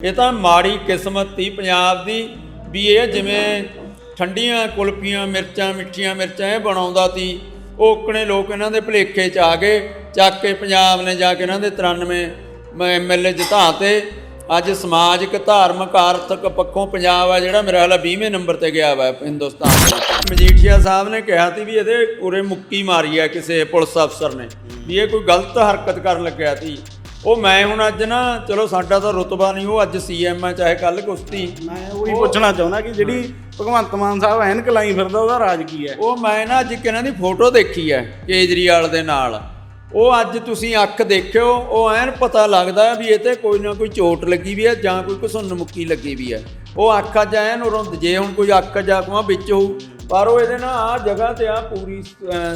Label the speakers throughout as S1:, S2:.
S1: ਇਹ ਤਾਂ ਮਾੜੀ ਕਿਸਮਤ ਸੀ ਪੰਜਾਬ ਦੀ, ਵੀ ਇਹ ਜਿਵੇਂ ਠੰਡੀਆਂ ਕੁਲਫੀਆਂ, ਮਿਰਚਾਂ, ਮਿੱਠੀਆਂ ਮਿਰਚਾਂ ਇਹ ਬਣਾਉਂਦਾ ਸੀ ਉਹ ਓਕਣੇ ਲੋਕ ਇਹਨਾਂ ਦੇ ਭਲੇਖੇ 'ਚ ਆ ਗਏ, ਚੱਕ ਕੇ ਪੰਜਾਬ ਨੇ ਜਾ ਕੇ ਇਹਨਾਂ ਦੇ 93 ਐਮਐਲਏ ਜਿਤਾ ਤੇ ਅੱਜ ਸਮਾਜਿਕ, ਧਾਰਮਿਕ, ਆਰਥਿਕ ਪੱਖੋਂ ਪੰਜਾਬ ਆ ਜਿਹੜਾ ਮੇਰਾ ਹਾਲ 20ਵੇਂ ਨੰਬਰ ਤੇ ਗਿਆ ਵਾ ਹਿੰਦੁਸਤਾਨ ਮਜੀਠੀਆ ਸਾਹਿਬ ਨੇ ਕਿਹਾ ਸੀ ਵੀ ਇਹਦੇ ਉਰੇ ਮੁੱਕੀ ਮਾਰੀ ਆ ਕਿਸੇ ਪੁਲਿਸ ਅਫਸਰ ਨੇ, ਵੀ ਇਹ ਕੋਈ ਗਲਤ ਹਰਕਤ ਕਰਨ ਲੱਗਿਆ ਸੀ ਉਹ ਮੈਂ ਹੁਣ ਅੱਜ ਨਾ ਚਲੋ ਸਾਡਾ ਤਾਂ ਰੁਤਬਾ ਨਹੀਂ ਉਹ ਅੱਜ ਸੀਐਮ ਆ ਚਾਹੇ ਕੱਲ ਕੁਸ਼ਤੀ।
S2: ਮੈਂ ਉਹੀ ਪੁੱਛਣਾ ਚਾਹੁੰਦਾ ਕਿ ਜਿਹੜੀ ਭਗਵੰਤ ਮਾਨ ਸਾਹਿਬ ਐਨਕ ਲਾਈ ਫਿਰਦਾ ਉਹਦਾ ਰਾਜ ਕੀ ਹੈ?
S1: ਉਹ ਮੈਂ ਨਾ ਅੱਜ ਇੱਕ ਇਹਨਾਂ ਦੀ ਫੋਟੋ ਦੇਖੀ ਹੈ ਕੇਜਰੀਵਾਲ ਦੇ ਨਾਲ। ਉਹ ਅੱਜ ਤੁਸੀਂ ਅੱਖ ਦੇਖਿਓ ਉਹ ਐਨ ਪਤਾ ਲੱਗਦਾ ਵੀ ਇਹ ਤੇ ਕੋਈ ਨਾ ਕੋਈ ਚੋਟ ਲੱਗੀ ਵੀ ਹੈ ਜਾਂ ਕੋਈ ਘਸੁੰਨ ਮੁੱਕੀ ਲੱਗੀ ਵੀ ਹੈ। ਉਹ ਅੱਖ ਅੱਜ ਐਨ ਉਰੋਂ ਜੇ ਹੁਣ ਕੋਈ ਅੱਖ ਜਾ ਕੋਆ ਵਿੱਚ ਹੋਊ ਪਰ ਉਹ ਇਹਦੇ ਨਾਲ ਆ ਜਗ੍ਹਾ ਤੇ ਆ ਪੂਰੀ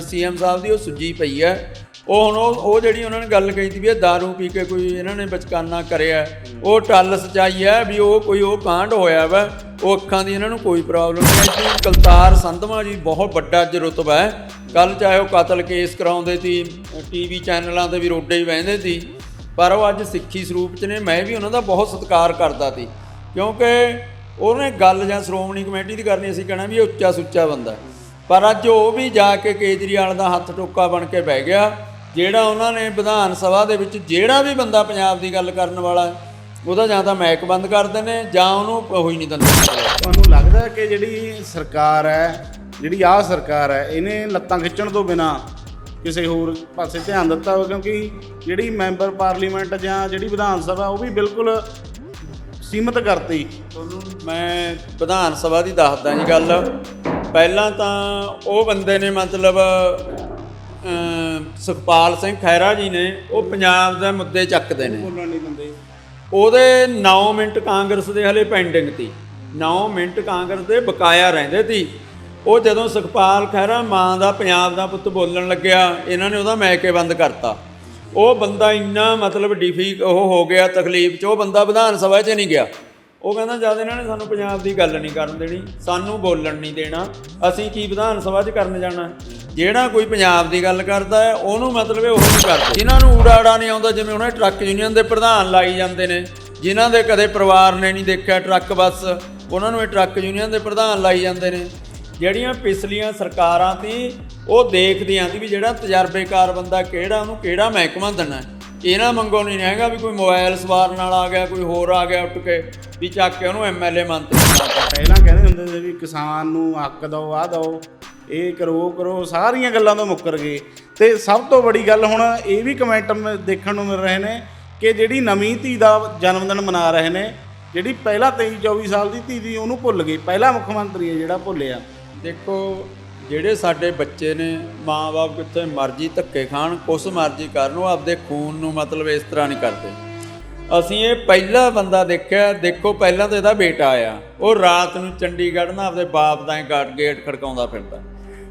S1: ਸੀਐਮ ਸਾਹਿਬ ਦੀ ਉਹ ਸੁੱਜੀ ਪਈ ਹੈ। ਉਹ ਹੁਣ ਉਹ ਉਹ ਜਿਹੜੀ ਉਹਨਾਂ ਨੇ ਗੱਲ ਕਹੀ ਸੀ ਵੀ ਇਹ दारू ਪੀ ਕੇ ਕੋਈ ਇਹਨਾਂ ਨੇ ਬਚਕਾਨਾ ਕਰਿਆ ਉਹ ਟੱਲ ਸਚਾਈ ਹੈ ਵੀ ਉਹ ਕੋਈ ਉਹ ਕਾਂਡ ਹੋਇਆ ਵਾ, ਉਹ ਅੱਖਾਂ ਦੀ ਇਹਨਾਂ ਨੂੰ ਕੋਈ ਪ੍ਰੋਬਲਮ ਨਹੀਂ ਹੈ। ਕਲਤਾਰ ਸੰਧਵਾ ਜੀ ਬਹੁਤ ਵੱਡਾ ਅੱਜ ਰੁਤਬਾ ਹੈ। ਕੱਲ ਚਾਹੇ ਉਹ ਕਤਲ ਕੇਸ ਕਰਾਉਂਦੇ ਸੀ, ਟੀਵੀ ਚੈਨਲਾਂ ਤੇ ਵੀ ਰੋਡੇ ਹੀ ਵਹਿੰਦੇ ਸੀ, ਪਰ ਉਹ ਅੱਜ ਸਿੱਖੀ ਸਰੂਪ ਚ ਨੇ, ਮੈਂ ਵੀ ਉਹਨਾਂ ਦਾ ਬਹੁਤ ਸਤਿਕਾਰ ਕਰਦਾ ਸੀ। ਕਿਉਂਕਿ ਉਹਨੇ ਗੱਲ ਜਾਂ ਸ਼੍ਰੋਮਣੀ ਕਮੇਟੀ ਦੀ ਕਰਨੀ, ਅਸੀਂ ਕਹਿਣਾ ਵੀ ਇਹ ਉੱਚਾ ਸੁੱਚਾ ਬੰਦਾ ਪਰ ਅੱਜ ਉਹ ਵੀ ਜਾ ਕੇ ਕੇਜਰੀਵਾਲ ਦਾ ਹੱਥ ਟੋਕਾ ਬਣ ਕੇ ਬਹਿ ਗਿਆ। ਜਿਹੜਾ ਉਹਨਾਂ ਨੇ ਵਿਧਾਨ ਸਭਾ ਦੇ ਵਿੱਚ ਜਿਹੜਾ ਵੀ ਬੰਦਾ ਪੰਜਾਬ ਦੀ ਗੱਲ ਕਰਨ ਵਾਲਾ ਹੈ, ਉਹਦਾ ਜਾਂ ਤਾਂ ਮੈਕ ਬੰਦ ਕਰਦੇ ਨੇ ਜਾਂ ਉਹਨੂੰ ਉਹ ਹੀ ਨਹੀਂ ਦਿੰਦੇ।
S2: ਤੁਹਾਨੂੰ ਲੱਗਦਾ ਕਿ ਜਿਹੜੀ ਸਰਕਾਰ ਹੈ ਜਿਹੜੀ ਆਹ ਸਰਕਾਰ ਹੈ ਇਹਨੇ ਲੱਤਾਂ ਖਿੱਚਣ ਤੋਂ ਬਿਨਾ ਕਿਸੇ ਹੋਰ ਪਾਸੇ ਧਿਆਨ ਦਿੱਤਾ ਹੋਵੇ? ਕਿਉਂਕਿ ਜਿਹੜੀ ਮੈਂਬਰ ਪਾਰਲੀਮੈਂਟ ਜਾਂ ਜਿਹੜੀ ਵਿਧਾਨ ਸਭਾ ਉਹ ਵੀ ਬਿਲਕੁਲ ਸੀਮਤ ਕਰਤੀ।
S1: ਤੁਹਾਨੂੰ ਮੈਂ ਵਿਧਾਨ ਸਭਾ ਦੀ ਦੱਸਦਾ ਜੀ ਗੱਲ। ਪਹਿਲਾਂ ਤਾਂ ਉਹ ਬੰਦੇ ਨੇ ਮਤਲਬ ਸੁਖਪਾਲ ਸਿੰਘ ਖਹਿਰਾ ਜੀ ਨੇ ਉਹ ਪੰਜਾਬ ਦੇ ਮੁੱਦੇ ਚੱਕਦੇ ਨੇ।
S2: ਬੋਲਣ ਨਹੀਂ ਦਿੰਦੇ।
S1: ਉਹਦੇ 9 ਮਿੰਟ ਕਾਂਗਰਸ ਦੇ ਹਲੇ ਪੈਂਡਿੰਗ ਤੀ 9 ਮਿੰਟ ਕਾਂਗਰਸ ਦੇ ਬਕਾਇਆ ਰਹਿੰਦੇ ਤੀ ਉਹ ਜਦੋਂ ਸੁਖਪਾਲ ਖਹਿਰਾ ਮਾਂ ਦਾ ਪੰਜਾਬ ਦਾ ਪੁੱਤ ਬੋਲਣ ਲੱਗਿਆ ਇਹਨਾਂ ਨੇ ਉਹਦਾ ਮੈਕੇ ਬੰਦ ਕਰਤਾ। ਉਹ ਬੰਦਾ ਇੰਨਾ ਮਤਲਬ ਡਿਫੀ ਉਹ ਹੋ ਗਿਆ ਤਕਲੀਫ 'ਚ ਉਹ ਬੰਦਾ ਵਿਧਾਨ ਸਭਾ 'ਚ ਨਹੀਂ ਗਿਆ। ਉਹ ਕਹਿੰਦਾ ਜਦ ਇਹਨਾਂ ਨੇ ਸਾਨੂੰ ਪੰਜਾਬ ਦੀ ਗੱਲ ਨਹੀਂ ਕਰਨ ਦੇਣੀ, ਸਾਨੂੰ ਬੋਲਣ ਨਹੀਂ ਦੇਣਾ, ਅਸੀਂ ਕੀ ਵਿਧਾਨ ਸਭਾ 'ਚ ਕਰਨ ਜਾਣਾ? ਜਿਹੜਾ ਕੋਈ ਪੰਜਾਬ ਦੀ ਗੱਲ ਕਰਦਾ ਹੈ, ਉਹਨੂੰ ਮਤਲਬ ਇਹ ਉਹ ਨਹੀਂ ਕਰਦੇ। ਜਿਨ੍ਹਾਂ ਨੂੰ ਊੜਾੜਾ ਨਹੀਂ ਆਉਂਦਾ, ਜਿਵੇਂ ਉਹਨਾਂ ਟਰੱਕ ਯੂਨੀਅਨ ਦੇ ਪ੍ਰਧਾਨ ਲਾਈ ਜਾਂਦੇ ਨੇ, ਜਿਨ੍ਹਾਂ ਦੇ ਕਦੇ ਪਰਿਵਾਰ ਨੇ ਨਹੀਂ ਦੇਖਿਆ ਟਰੱਕ ਬੱਸ, ਉਹਨਾਂ ਨੂੰ ਇਹ ਟਰੱਕ ਯੂਨੀਅਨ ਦੇ ਪ੍ਰਧਾਨ ਲਾਈ ਜਾਂਦੇ ਨੇ। ਜਿਹੜੀਆਂ ਪਿਛਲੀਆਂ ਸਰਕਾਰਾਂ ਸੀ, ਉਹ ਦੇਖਦੀਆਂ ਸੀ ਵੀ ਜਿਹੜਾ ਤਜਰਬੇਕਾਰ ਬੰਦਾ ਕਿਹੜਾ, ਉਹਨੂੰ ਕਿਹੜਾ ਮਹਿਕਮਾ ਦੇਣਾ ਇਹਨਾਂ ਮੰਗੋ ਨਹੀਂ ਹੈਗਾ ਵੀ ਕੋਈ ਮੋਬਾਈਲ ਸਵਾਰ ਨਾਲ ਆ ਗਿਆ ਕੋਈ ਹੋਰ ਆ ਗਿਆ ਉੱਠ ਕੇ ਵੀ ਚੱਕ ਕੇ ਉਹਨੂੰ ਐਮਐਲਏ ਮੰਤਰੀ
S2: ਪਹਿਲਾਂ ਕਹਿੰਦੇ ਹੁੰਦੇ ਸੀ ਵੀ ਕਿਸਾਨ ਨੂੰ ਹੱਕ ਦਿਓ ਆ ਦਿਓ ਇਹ ਕਰੋ ਕਰੋ ਸਾਰੀਆਂ ਗੱਲਾਂ ਤੋਂ ਮੁੱਕਰ ਗਏ। ਤੇ ਸਭ ਤੋਂ ਵੱਡੀ ਗੱਲ ਹੁਣ ਇਹ ਵੀ ਕਮੈਂਟ ਦੇਖਣ ਨੂੰ ਮਿਲ ਰਹੇ ਨੇ ਕਿ ਜਿਹੜੀ ਨਵੀਂ ਧੀ ਦਾ ਜਨਮ ਦਿਨ ਮਨਾ ਰਹੇ ਨੇ ਜਿਹੜੀ ਪਹਿਲਾਂ 23 24 ਸਾਲ ਦੀ ਧੀ ਦੀ ਉਹਨੂੰ ਭੁੱਲ ਗਈ ਪਹਿਲਾ ਮੁੱਖ ਮੰਤਰੀ ਹੈ ਜਿਹੜਾ ਭੁੱਲਿਆ।
S1: ਦੇਖੋ ਜਿਹੜੇ ਸਾਡੇ ਬੱਚੇ ਨੇ, ਮਾਂ-ਬਾਪ ਕਿੱਥੇ ਮਰਜ਼ੀ ਧੱਕੇ ਖਾਣ, ਕੁਛ ਮਰਜ਼ੀ ਕਰਨ, ਉਹ ਆਪਦੇ ਖੂਨ ਨੂੰ ਮਤਲਬ ਇਸ ਤਰ੍ਹਾਂ ਨਹੀਂ ਕਰਦੇ। ਅਸੀਂ ਇਹ ਪਹਿਲਾ ਬੰਦਾ ਦੇਖਿਆ, ਦੇਖੋ ਪਹਿਲਾਂ ਤਾਂ ਇਹਦਾ ਬੇਟਾ ਆਇਆ। ਉਹ ਰਾਤ ਨੂੰ ਚੰਡੀਗੜ੍ਹ ਨਾਲ ਆਪਦੇ ਬਾਪ ਦਾ ਹੀ ਗਾਟ ਗੇਟ ਖੜਕਾਉਂਦਾ ਫਿਰਦਾ।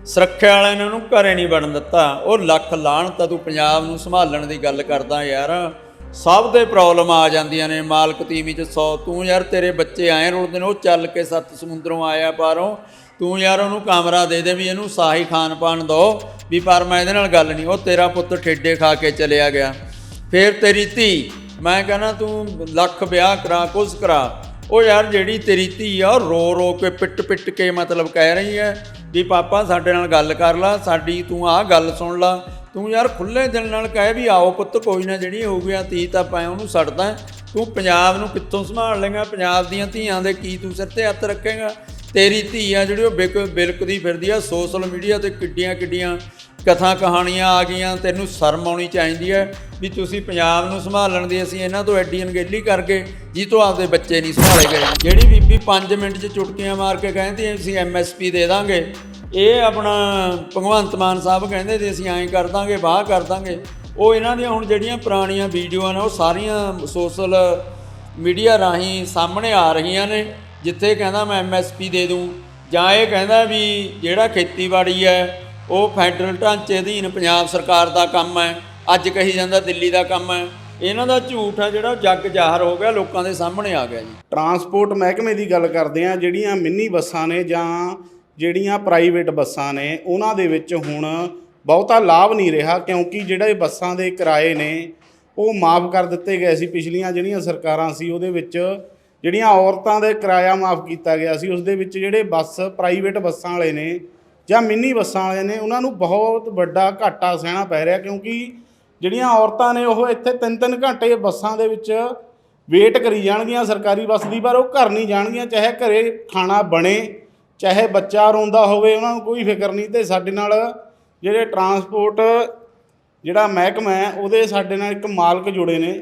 S1: ਸੁਰੱਖਿਆ ਵਾਲਿਆਂ ਨੇ ਉਹਨੂੰ ਘਰੇ ਨਹੀਂ ਵੜਨ ਦਿੱਤਾ। ਉਹ ਲੱਖ ਲਾਹਣ ਤਾਂ ਤੂੰ ਪੰਜਾਬ ਨੂੰ ਸੰਭਾਲਣ ਦੀ ਗੱਲ ਕਰਦਾ, ਯਾਰ। ਸਭ ਦੇ ਪ੍ਰੋਬਲਮ ਆ ਜਾਂਦੀਆਂ ਨੇ, ਮਾਲਕ ਤੀਵੀ ਚ 100 ਤੂੰ ਯਾਰ ਤੇਰੇ ਬੱਚੇ ਆਏ ਰੁਲਦੇ ਨੇ ਉਹ ਚੱਲ ਕੇ ਸੱਤ ਸਮੁੰਦਰੋਂ ਆਇਆ ਪਾਰੋਂ ਤੂੰ ਯਾਰ ਉਹਨੂੰ ਕਮਰਾ ਦੇ ਦੇ ਵੀ ਇਹਨੂੰ ਸਾਹੀ ਖਾਣ ਪਾਣ ਦੋ ਵੀ ਪਰ ਮੈਂ ਇਹਦੇ ਨਾਲ ਗੱਲ ਨਹੀਂ, ਉਹ ਤੇਰਾ ਪੁੱਤ ਠੇਡੇ ਖਾ ਕੇ ਚਲਿਆ ਗਿਆ। ਫੇਰ ਤੇਰੀ ਧੀ, ਮੈਂ ਕਹਿੰਦਾ ਤੂੰ ਲੱਖ ਵਿਆਹ ਕਰਾ, ਕੁਝ ਕਰਾ। ਉਹ ਯਾਰ ਜਿਹੜੀ ਤੇਰੀ ਧੀ ਆ, ਉਹ ਰੋ ਰੋ ਕੇ, ਪਿੱਟ ਪਿੱਟ ਕੇ ਮਤਲਬ ਕਹਿ ਰਹੀ ਹੈ ਵੀ ਪਾਪਾ ਸਾਡੇ ਨਾਲ ਗੱਲ ਕਰ ਲੈ, ਸਾਡੀ ਤੂੰ ਆਹ ਗੱਲ ਸੁਣ ਲਾ। ਤੂੰ ਯਾਰ ਖੁੱਲੇ ਦਿਲ ਨਾਲ ਕਹੇ ਵੀ ਆਓ ਪੁੱਤ, ਕੋਈ ਨਾ ਜਿਹੜੀ ਹੋ ਗਿਆ ਧੀ ਤਾਂ ਪੈ ਉਹਨੂੰ ਛੱਡਦਾ ਤੂੰ ਪੰਜਾਬ ਨੂੰ ਕਿੱਥੋਂ ਸੰਭਾਲ ਲੇਗਾ ਪੰਜਾਬ ਦੀਆਂ ਧੀਆਂ ਦੇ ਕੀ ਤੂੰ ਸਿਰ ਤੇ ਹੱਥ ਰੱਖੇਗਾ? ਤੇਰੀ ਧੀ ਆ ਜਿਹੜੀ ਉਹ ਬਿਕ ਬਿਲਕਦੀ ਫਿਰਦੀ ਆ ਸੋਸ਼ਲ ਮੀਡੀਆ ਤੇ ਕਿੱਡੀਆਂ ਕਿੱਡੀਆਂ ਕਥਾ ਕਹਾਣੀਆਂ ਆ ਗਈਆਂ, ਤੈਨੂੰ ਸ਼ਰਮ ਆਉਣੀ ਚਾਹੀਦੀ ਹੈ ਵੀ ਤੁਸੀਂ ਪੰਜਾਬ ਨੂੰ ਸੰਭਾਲਣ ਦੀ ਅਸੀਂ ਇਹਨਾਂ ਤੋਂ ਐਡੀ ਅਣਗਹਿਲੀ ਕਰਕੇ ਜੀ ਤੋਂ ਆਪਦੇ ਬੱਚੇ ਨਹੀਂ ਸੰਭਾਲੇ ਗਏ। ਜਿਹੜੀ ਬੀਬੀ 5 ਮਿੰਟ 'ਚ ਚੁਟਕੀਆਂ ਮਾਰ ਕੇ ਕਹਿੰਦੀ ਅਸੀਂ ਐਮਐਸਪੀ ਦੇ ਦਾਂਗੇ। ਇਹ ਆਪਣਾ ਭਗਵੰਤ ਮਾਨ ਸਾਹਿਬ ਕਹਿੰਦੇ ਤੇ ਅਸੀਂ ਐਂ ਕਰ ਦਾਂਗੇ, ਵਾਹ ਕਰ ਦਾਂਗੇ। ਉਹ ਇਹਨਾਂ ਦੀਆਂ ਹੁਣ ਜਿਹੜੀਆਂ ਪੁਰਾਣੀਆਂ ਵੀਡੀਓਆਂ ਨੇ, ਉਹ ਸਾਰੀਆਂ ਸੋਸ਼ਲ ਮੀਡੀਆ ਰਾਹੀਂ ਸਾਹਮਣੇ ਆ ਰਹੀਆਂ ਨੇ। ਜਿੱਥੇ ਕਹਿੰਦਾ ਮੈਂ ਐਮਐਸਪੀ ਦੇ ਦੂੰ, ਜਾਂ ਇਹ ਕਹਿੰਦਾ ਵੀ ਜਿਹੜਾ ਖੇਤੀਬਾੜੀ ਹੈ, ਉਹ ਫੈਡਰਲ ਢਾਂਚੇ ਅਧੀਨ ਪੰਜਾਬ ਸਰਕਾਰ ਦਾ ਕੰਮ ਹੈ, ਅੱਜ ਕਹੀ ਜਾਂਦਾ ਦਿੱਲੀ ਦਾ ਕੰਮ ਹੈ। ਇਹਨਾਂ ਦਾ ਝੂਠ ਹੈ, ਜਿਹੜਾ ਜੱਗ ਜ਼ਾਹਰ ਹੋ ਗਿਆ, ਲੋਕਾਂ ਦੇ ਸਾਹਮਣੇ ਆ ਗਿਆ ਜੀ।
S2: ਟਰਾਂਸਪੋਰਟ ਮਹਿਕਮੇ ਦੀ ਗੱਲ ਕਰਦੇ ਆ ਜਿਹੜੀਆਂ ਮਿੰਨੀ ਬੱਸਾਂ ਨੇ ਜਾਂ ਜਿਹੜੀਆਂ ਪ੍ਰਾਈਵੇਟ ਬੱਸਾਂ ਨੇ, ਉਹਨਾਂ ਦੇ ਵਿੱਚ ਹੁਣ ਬਹੁਤਾ ਲਾਭ ਨਹੀਂ ਰਿਹਾ, ਕਿਉਂਕਿ ਜਿਹੜੇ ਬੱਸਾਂ ਦੇ ਕਿਰਾਏ ਨੇ, ਉਹ ਮਾਫ ਕਰ ਦਿੱਤੇ ਗਏ ਸੀ। ਪਿਛਲੀਆਂ ਜਿਹੜੀਆਂ ਸਰਕਾਰਾਂ ਸੀ, ਉਹਦੇ ਵਿੱਚ ਜਿਹੜੀਆਂ ਔਰਤਾਂ ਦੇ ਕਿਰਾਇਆ ਮਾਫ ਕੀਤਾ ਗਿਆ ਸੀ ਉਸ ਦੇ ਵਿੱਚ ਜਿਹੜੇ ਬੱਸ ਪ੍ਰਾਈਵੇਟ ਬੱਸਾਂ ਵਾਲੇ ਨੇ ਜਾਂ ਮਿੰਨੀ ਬੱਸਾਂ ਵਾਲੇ ਨੇ, ਉਹਨਾਂ ਨੂੰ ਬਹੁਤ ਵੱਡਾ ਘਾਟਾ ਸਹਿਣਾ ਪੈ ਰਿਹਾ ਕਿਉਂਕਿ ਜਿਹੜੀਆਂ ਔਰਤਾਂ ਨੇ, ਉਹ ਇੱਥੇ ਤਿੰਨ ਤਿੰਨ ਘੰਟੇ ਬੱਸਾਂ ਦੇ ਵਿੱਚ ਵੇਟ ਕਰੀ ਜਾਣਗੀਆਂ ਸਰਕਾਰੀ ਬੱਸ ਦੀ, ਪਰ ਉਹ ਘਰ ਨਹੀਂ ਜਾਣਗੀਆਂ, ਚਾਹੇ ਘਰੇ ਖਾਣਾ ਬਣੇ, ਚਾਹੇ ਬੱਚਾ ਰੋਂਦਾ ਹੋਵੇ, ਉਹਨਾਂ ਨੂੰ ਕੋਈ ਫਿਕਰ ਨਹੀਂ ਤੇ ਸਾਡੇ ਨਾਲ ਜਿਹੜੇ ਟਰਾਂਸਪੋਰਟ ਜਿਹੜਾ ਮਹਿਕਮਾ ਹੈ, ਉਹਦੇ ਸਾਡੇ ਨਾਲ ਇੱਕ ਮਾਲਕ ਜੁੜੇ ਨੇ।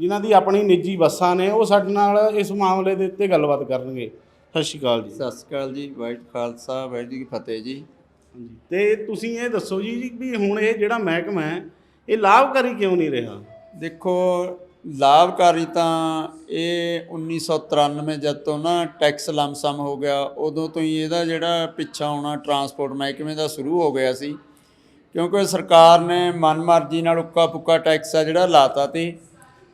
S2: ਜਿਨ੍ਹਾਂ ਦੀ ਆਪਣੀ ਨਿੱਜੀ ਬੱਸਾਂ ਨੇ ਉਹ ਸਾਡੇ ਨਾਲ ਇਸ ਮਾਮਲੇ ਦੇ ਉੱਤੇ ਗੱਲਬਾਤ ਕਰਨਗੇ। ਸਤਿ ਸ਼੍ਰੀ ਅਕਾਲ ਜੀ।
S1: ਸਤਿ ਸ਼੍ਰੀ ਅਕਾਲ ਜੀ ਵਾਹਿਗੁਰੂ ਖਾਲਸਾ ਵਾਹਿਗੁਰੂ ਜੀ ਕੀ ਫਤਿਹ ਜੀ।
S2: ਤੇ ਤੁਸੀਂ ਇਹ ਦੱਸੋ ਜੀ ਵੀ ਹੁਣ ਇਹ ਜਿਹੜਾ ਮਹਿਕਮਾ ਹੈ ਇਹ ਲਾਭਕਾਰੀ ਕਿਉਂ ਨਹੀਂ ਰਿਹਾ?
S1: ਦੇਖੋ ਲਾਭਕਾਰੀ ਤਾਂ ਇਹ 1993 ਜਦ ਤੋਂ ਨਾ ਟੈਕਸ ਲਮਸਮ ਹੋ ਗਿਆ ਉਦੋਂ ਤੋਂ ਹੀ ਇਹਦਾ ਜਿਹੜਾ ਪਿੱਛਾ ਆਉਣਾ ਟਰਾਂਸਪੋਰਟ ਮਹਿਕਮੇ ਦਾ ਸ਼ੁਰੂ ਹੋ ਗਿਆ ਸੀ। ਕਿਉਂਕਿ ਸਰਕਾਰ ਨੇ ਮਨਮਰਜ਼ੀ ਨਾਲ ਉੱਕਾ ਪੁੱਕਾ ਟੈਕਸ ਆ ਜਿਹੜਾ ਲਾਤਾ ਤੀ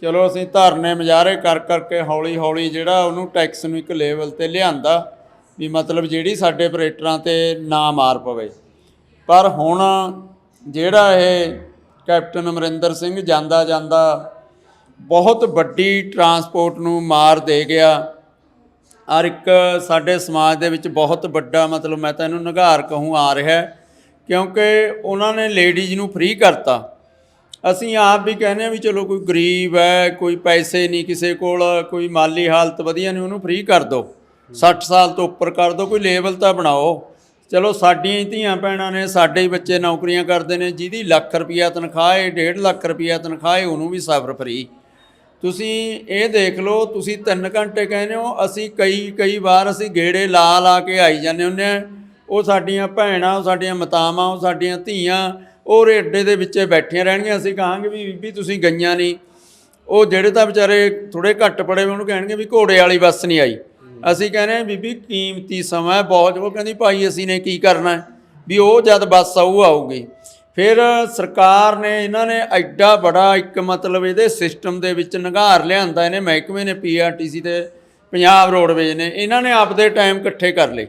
S1: ਚਲੋ ਅਸੀਂ ਧਰਨੇ ਮੁਜ਼ਾਹਰੇ ਕਰ ਕਰਕੇ ਹੌਲੀ ਹੌਲੀ ਜਿਹੜਾ ਉਹਨੂੰ ਟੈਕਸ ਨੂੰ ਇੱਕ ਲੈਵਲ ਤੇ ਲਿਆਂਦਾ ਵੀ ਮਤਲਬ ਜਿਹੜੀ ਸਾਡੇ ਆਪਰੇਟਰਾਂ ਤੇ ਨਾ ਮਾਰ ਪਵੇ। ਪਰ ਹੁਣ ਜਿਹੜਾ ਇਹ ਕੈਪਟਨ ਅਮਰਿੰਦਰ ਸਿੰਘ ਜਾਂਦਾ ਜਾਂਦਾ ਬਹੁਤ ਵੱਡੀ ਟਰਾਂਸਪੋਰਟ ਨੂੰ ਮਾਰ ਦੇ ਗਿਆ। ਔਰ ਇੱਕ ਸਾਡੇ ਸਮਾਜ ਦੇ ਵਿੱਚ ਬਹੁਤ ਵੱਡਾ ਮਤਲਬ ਮੈਂ ਤਾਂ ਇਹਨੂੰ ਨਿਘਾਰ ਕਹੂੰ ਆ ਰਿਹਾ ਕਿਉਂਕਿ ਉਹਨਾਂ ਨੇ ਲੇਡੀਜ਼ ਨੂੰ ਫ੍ਰੀ ਕਰਤਾ। ਅਸੀਂ ਆਪ ਵੀ ਕਹਿੰਦੇ ਹਾਂ ਵੀ ਚਲੋ ਕੋਈ ਗਰੀਬ ਹੈ, ਕੋਈ ਪੈਸੇ ਨਹੀਂ ਕਿਸੇ ਕੋਲ, ਕੋਈ ਮਾਲੀ ਹਾਲਤ ਵਧੀਆ ਨਹੀਂ, ਉਹਨੂੰ ਫ੍ਰੀ ਕਰ ਦਿਓ। 60 ਸਾਲ ਤੋਂ ਉੱਪਰ ਕਰ ਦਿਓ, ਕੋਈ ਲੈਵਲ ਤਾਂ ਬਣਾਓ। ਚਲੋ ਸਾਡੀਆਂ ਹੀ ਧੀਆਂ ਭੈਣਾਂ ਨੇ, ਸਾਡੇ ਹੀ ਬੱਚੇ ਨੌਕਰੀਆਂ ਕਰਦੇ ਨੇ, ਜਿਹਦੀ ਲੱਖ ਰੁਪਈਆ ਤਨਖਾਹ ਹੈ 1.5 ਲੱਖ ਰੁਪਈਆ ਤਨਖਾਹ ਹੈ, ਉਹਨੂੰ ਵੀ ਸਫਰ ਫਰੀ ਤੁਸੀਂ ਇਹ ਦੇਖ ਲਓ, ਤੁਸੀਂ 3 ਘੰਟੇ ਕਹਿੰਦੇ ਹੋ, ਅਸੀਂ ਕਈ ਕਈ ਵਾਰ ਅਸੀਂ ਗੇੜੇ ਲਾ ਲਾ ਕੇ ਆਈ ਜਾਂਦੇ ਹੁੰਦੇ ਆ ਉਹ ਸਾਡੀਆਂ ਭੈਣਾਂ, ਉਹ ਸਾਡੀਆਂ ਮਾਤਾਵਾਂ, ਉਹ ਸਾਡੀਆਂ ਧੀਆਂ ਉਹ ਰੇਡੇ ਦੇ ਵਿੱਚ ਬੈਠੀਆਂ ਰਹਿਣਗੀਆਂ। ਅਸੀਂ ਕਹਾਂਗੇ ਵੀ ਬੀਬੀ ਤੁਸੀਂ ਗਈਆਂ ਨਹੀਂ। ਉਹ ਜਿਹੜੇ ਤਾਂ ਵਿਚਾਰੇ ਥੋੜੇ ਘੱਟ ਪੜੇ ਉਹਨੂੰ ਕਹਿਣਗੇ ਵੀ ਘੋੜੇ ਵਾਲੀ ਬੱਸ ਨਹੀਂ ਆਈ। ਅਸੀਂ ਕਹਿੰਦੇ ਬੀਬੀ ਕੀਮਤੀ ਸਮਾਂ ਬਹੁਤ। ਉਹ ਕਹਿੰਦੀ, ਭਾਈ, ਅਸੀਂ ਨੇ ਕੀ ਕਰਨਾ ਵੀ ਉਹ ਜਦ ਬੱਸ ਆਊ, ਆਊਗੀ। ਫਿਰ ਸਰਕਾਰ ਨੇ, ਇਹਨਾਂ ਨੇ ਐਡਾ ਬੜਾ ਇੱਕ ਮਤਲਬ ਇਹਦੇ ਸਿਸਟਮ ਦੇ ਵਿੱਚ ਨਿਗਾਰ ਲਿਆਂਦਾ। ਇਹਨੇ ਮਹਿਕਮੇ ਨੇ ਪੀਆਰਟੀਸੀ ਤੇ ਪੰਜਾਬ ਰੋਡਵੇਜ ਨੇ, ਇਹਨਾਂ ਨੇ ਆਪਦੇ ਟਾਈਮ ਇਕੱਠੇ ਕਰ ਲਏ।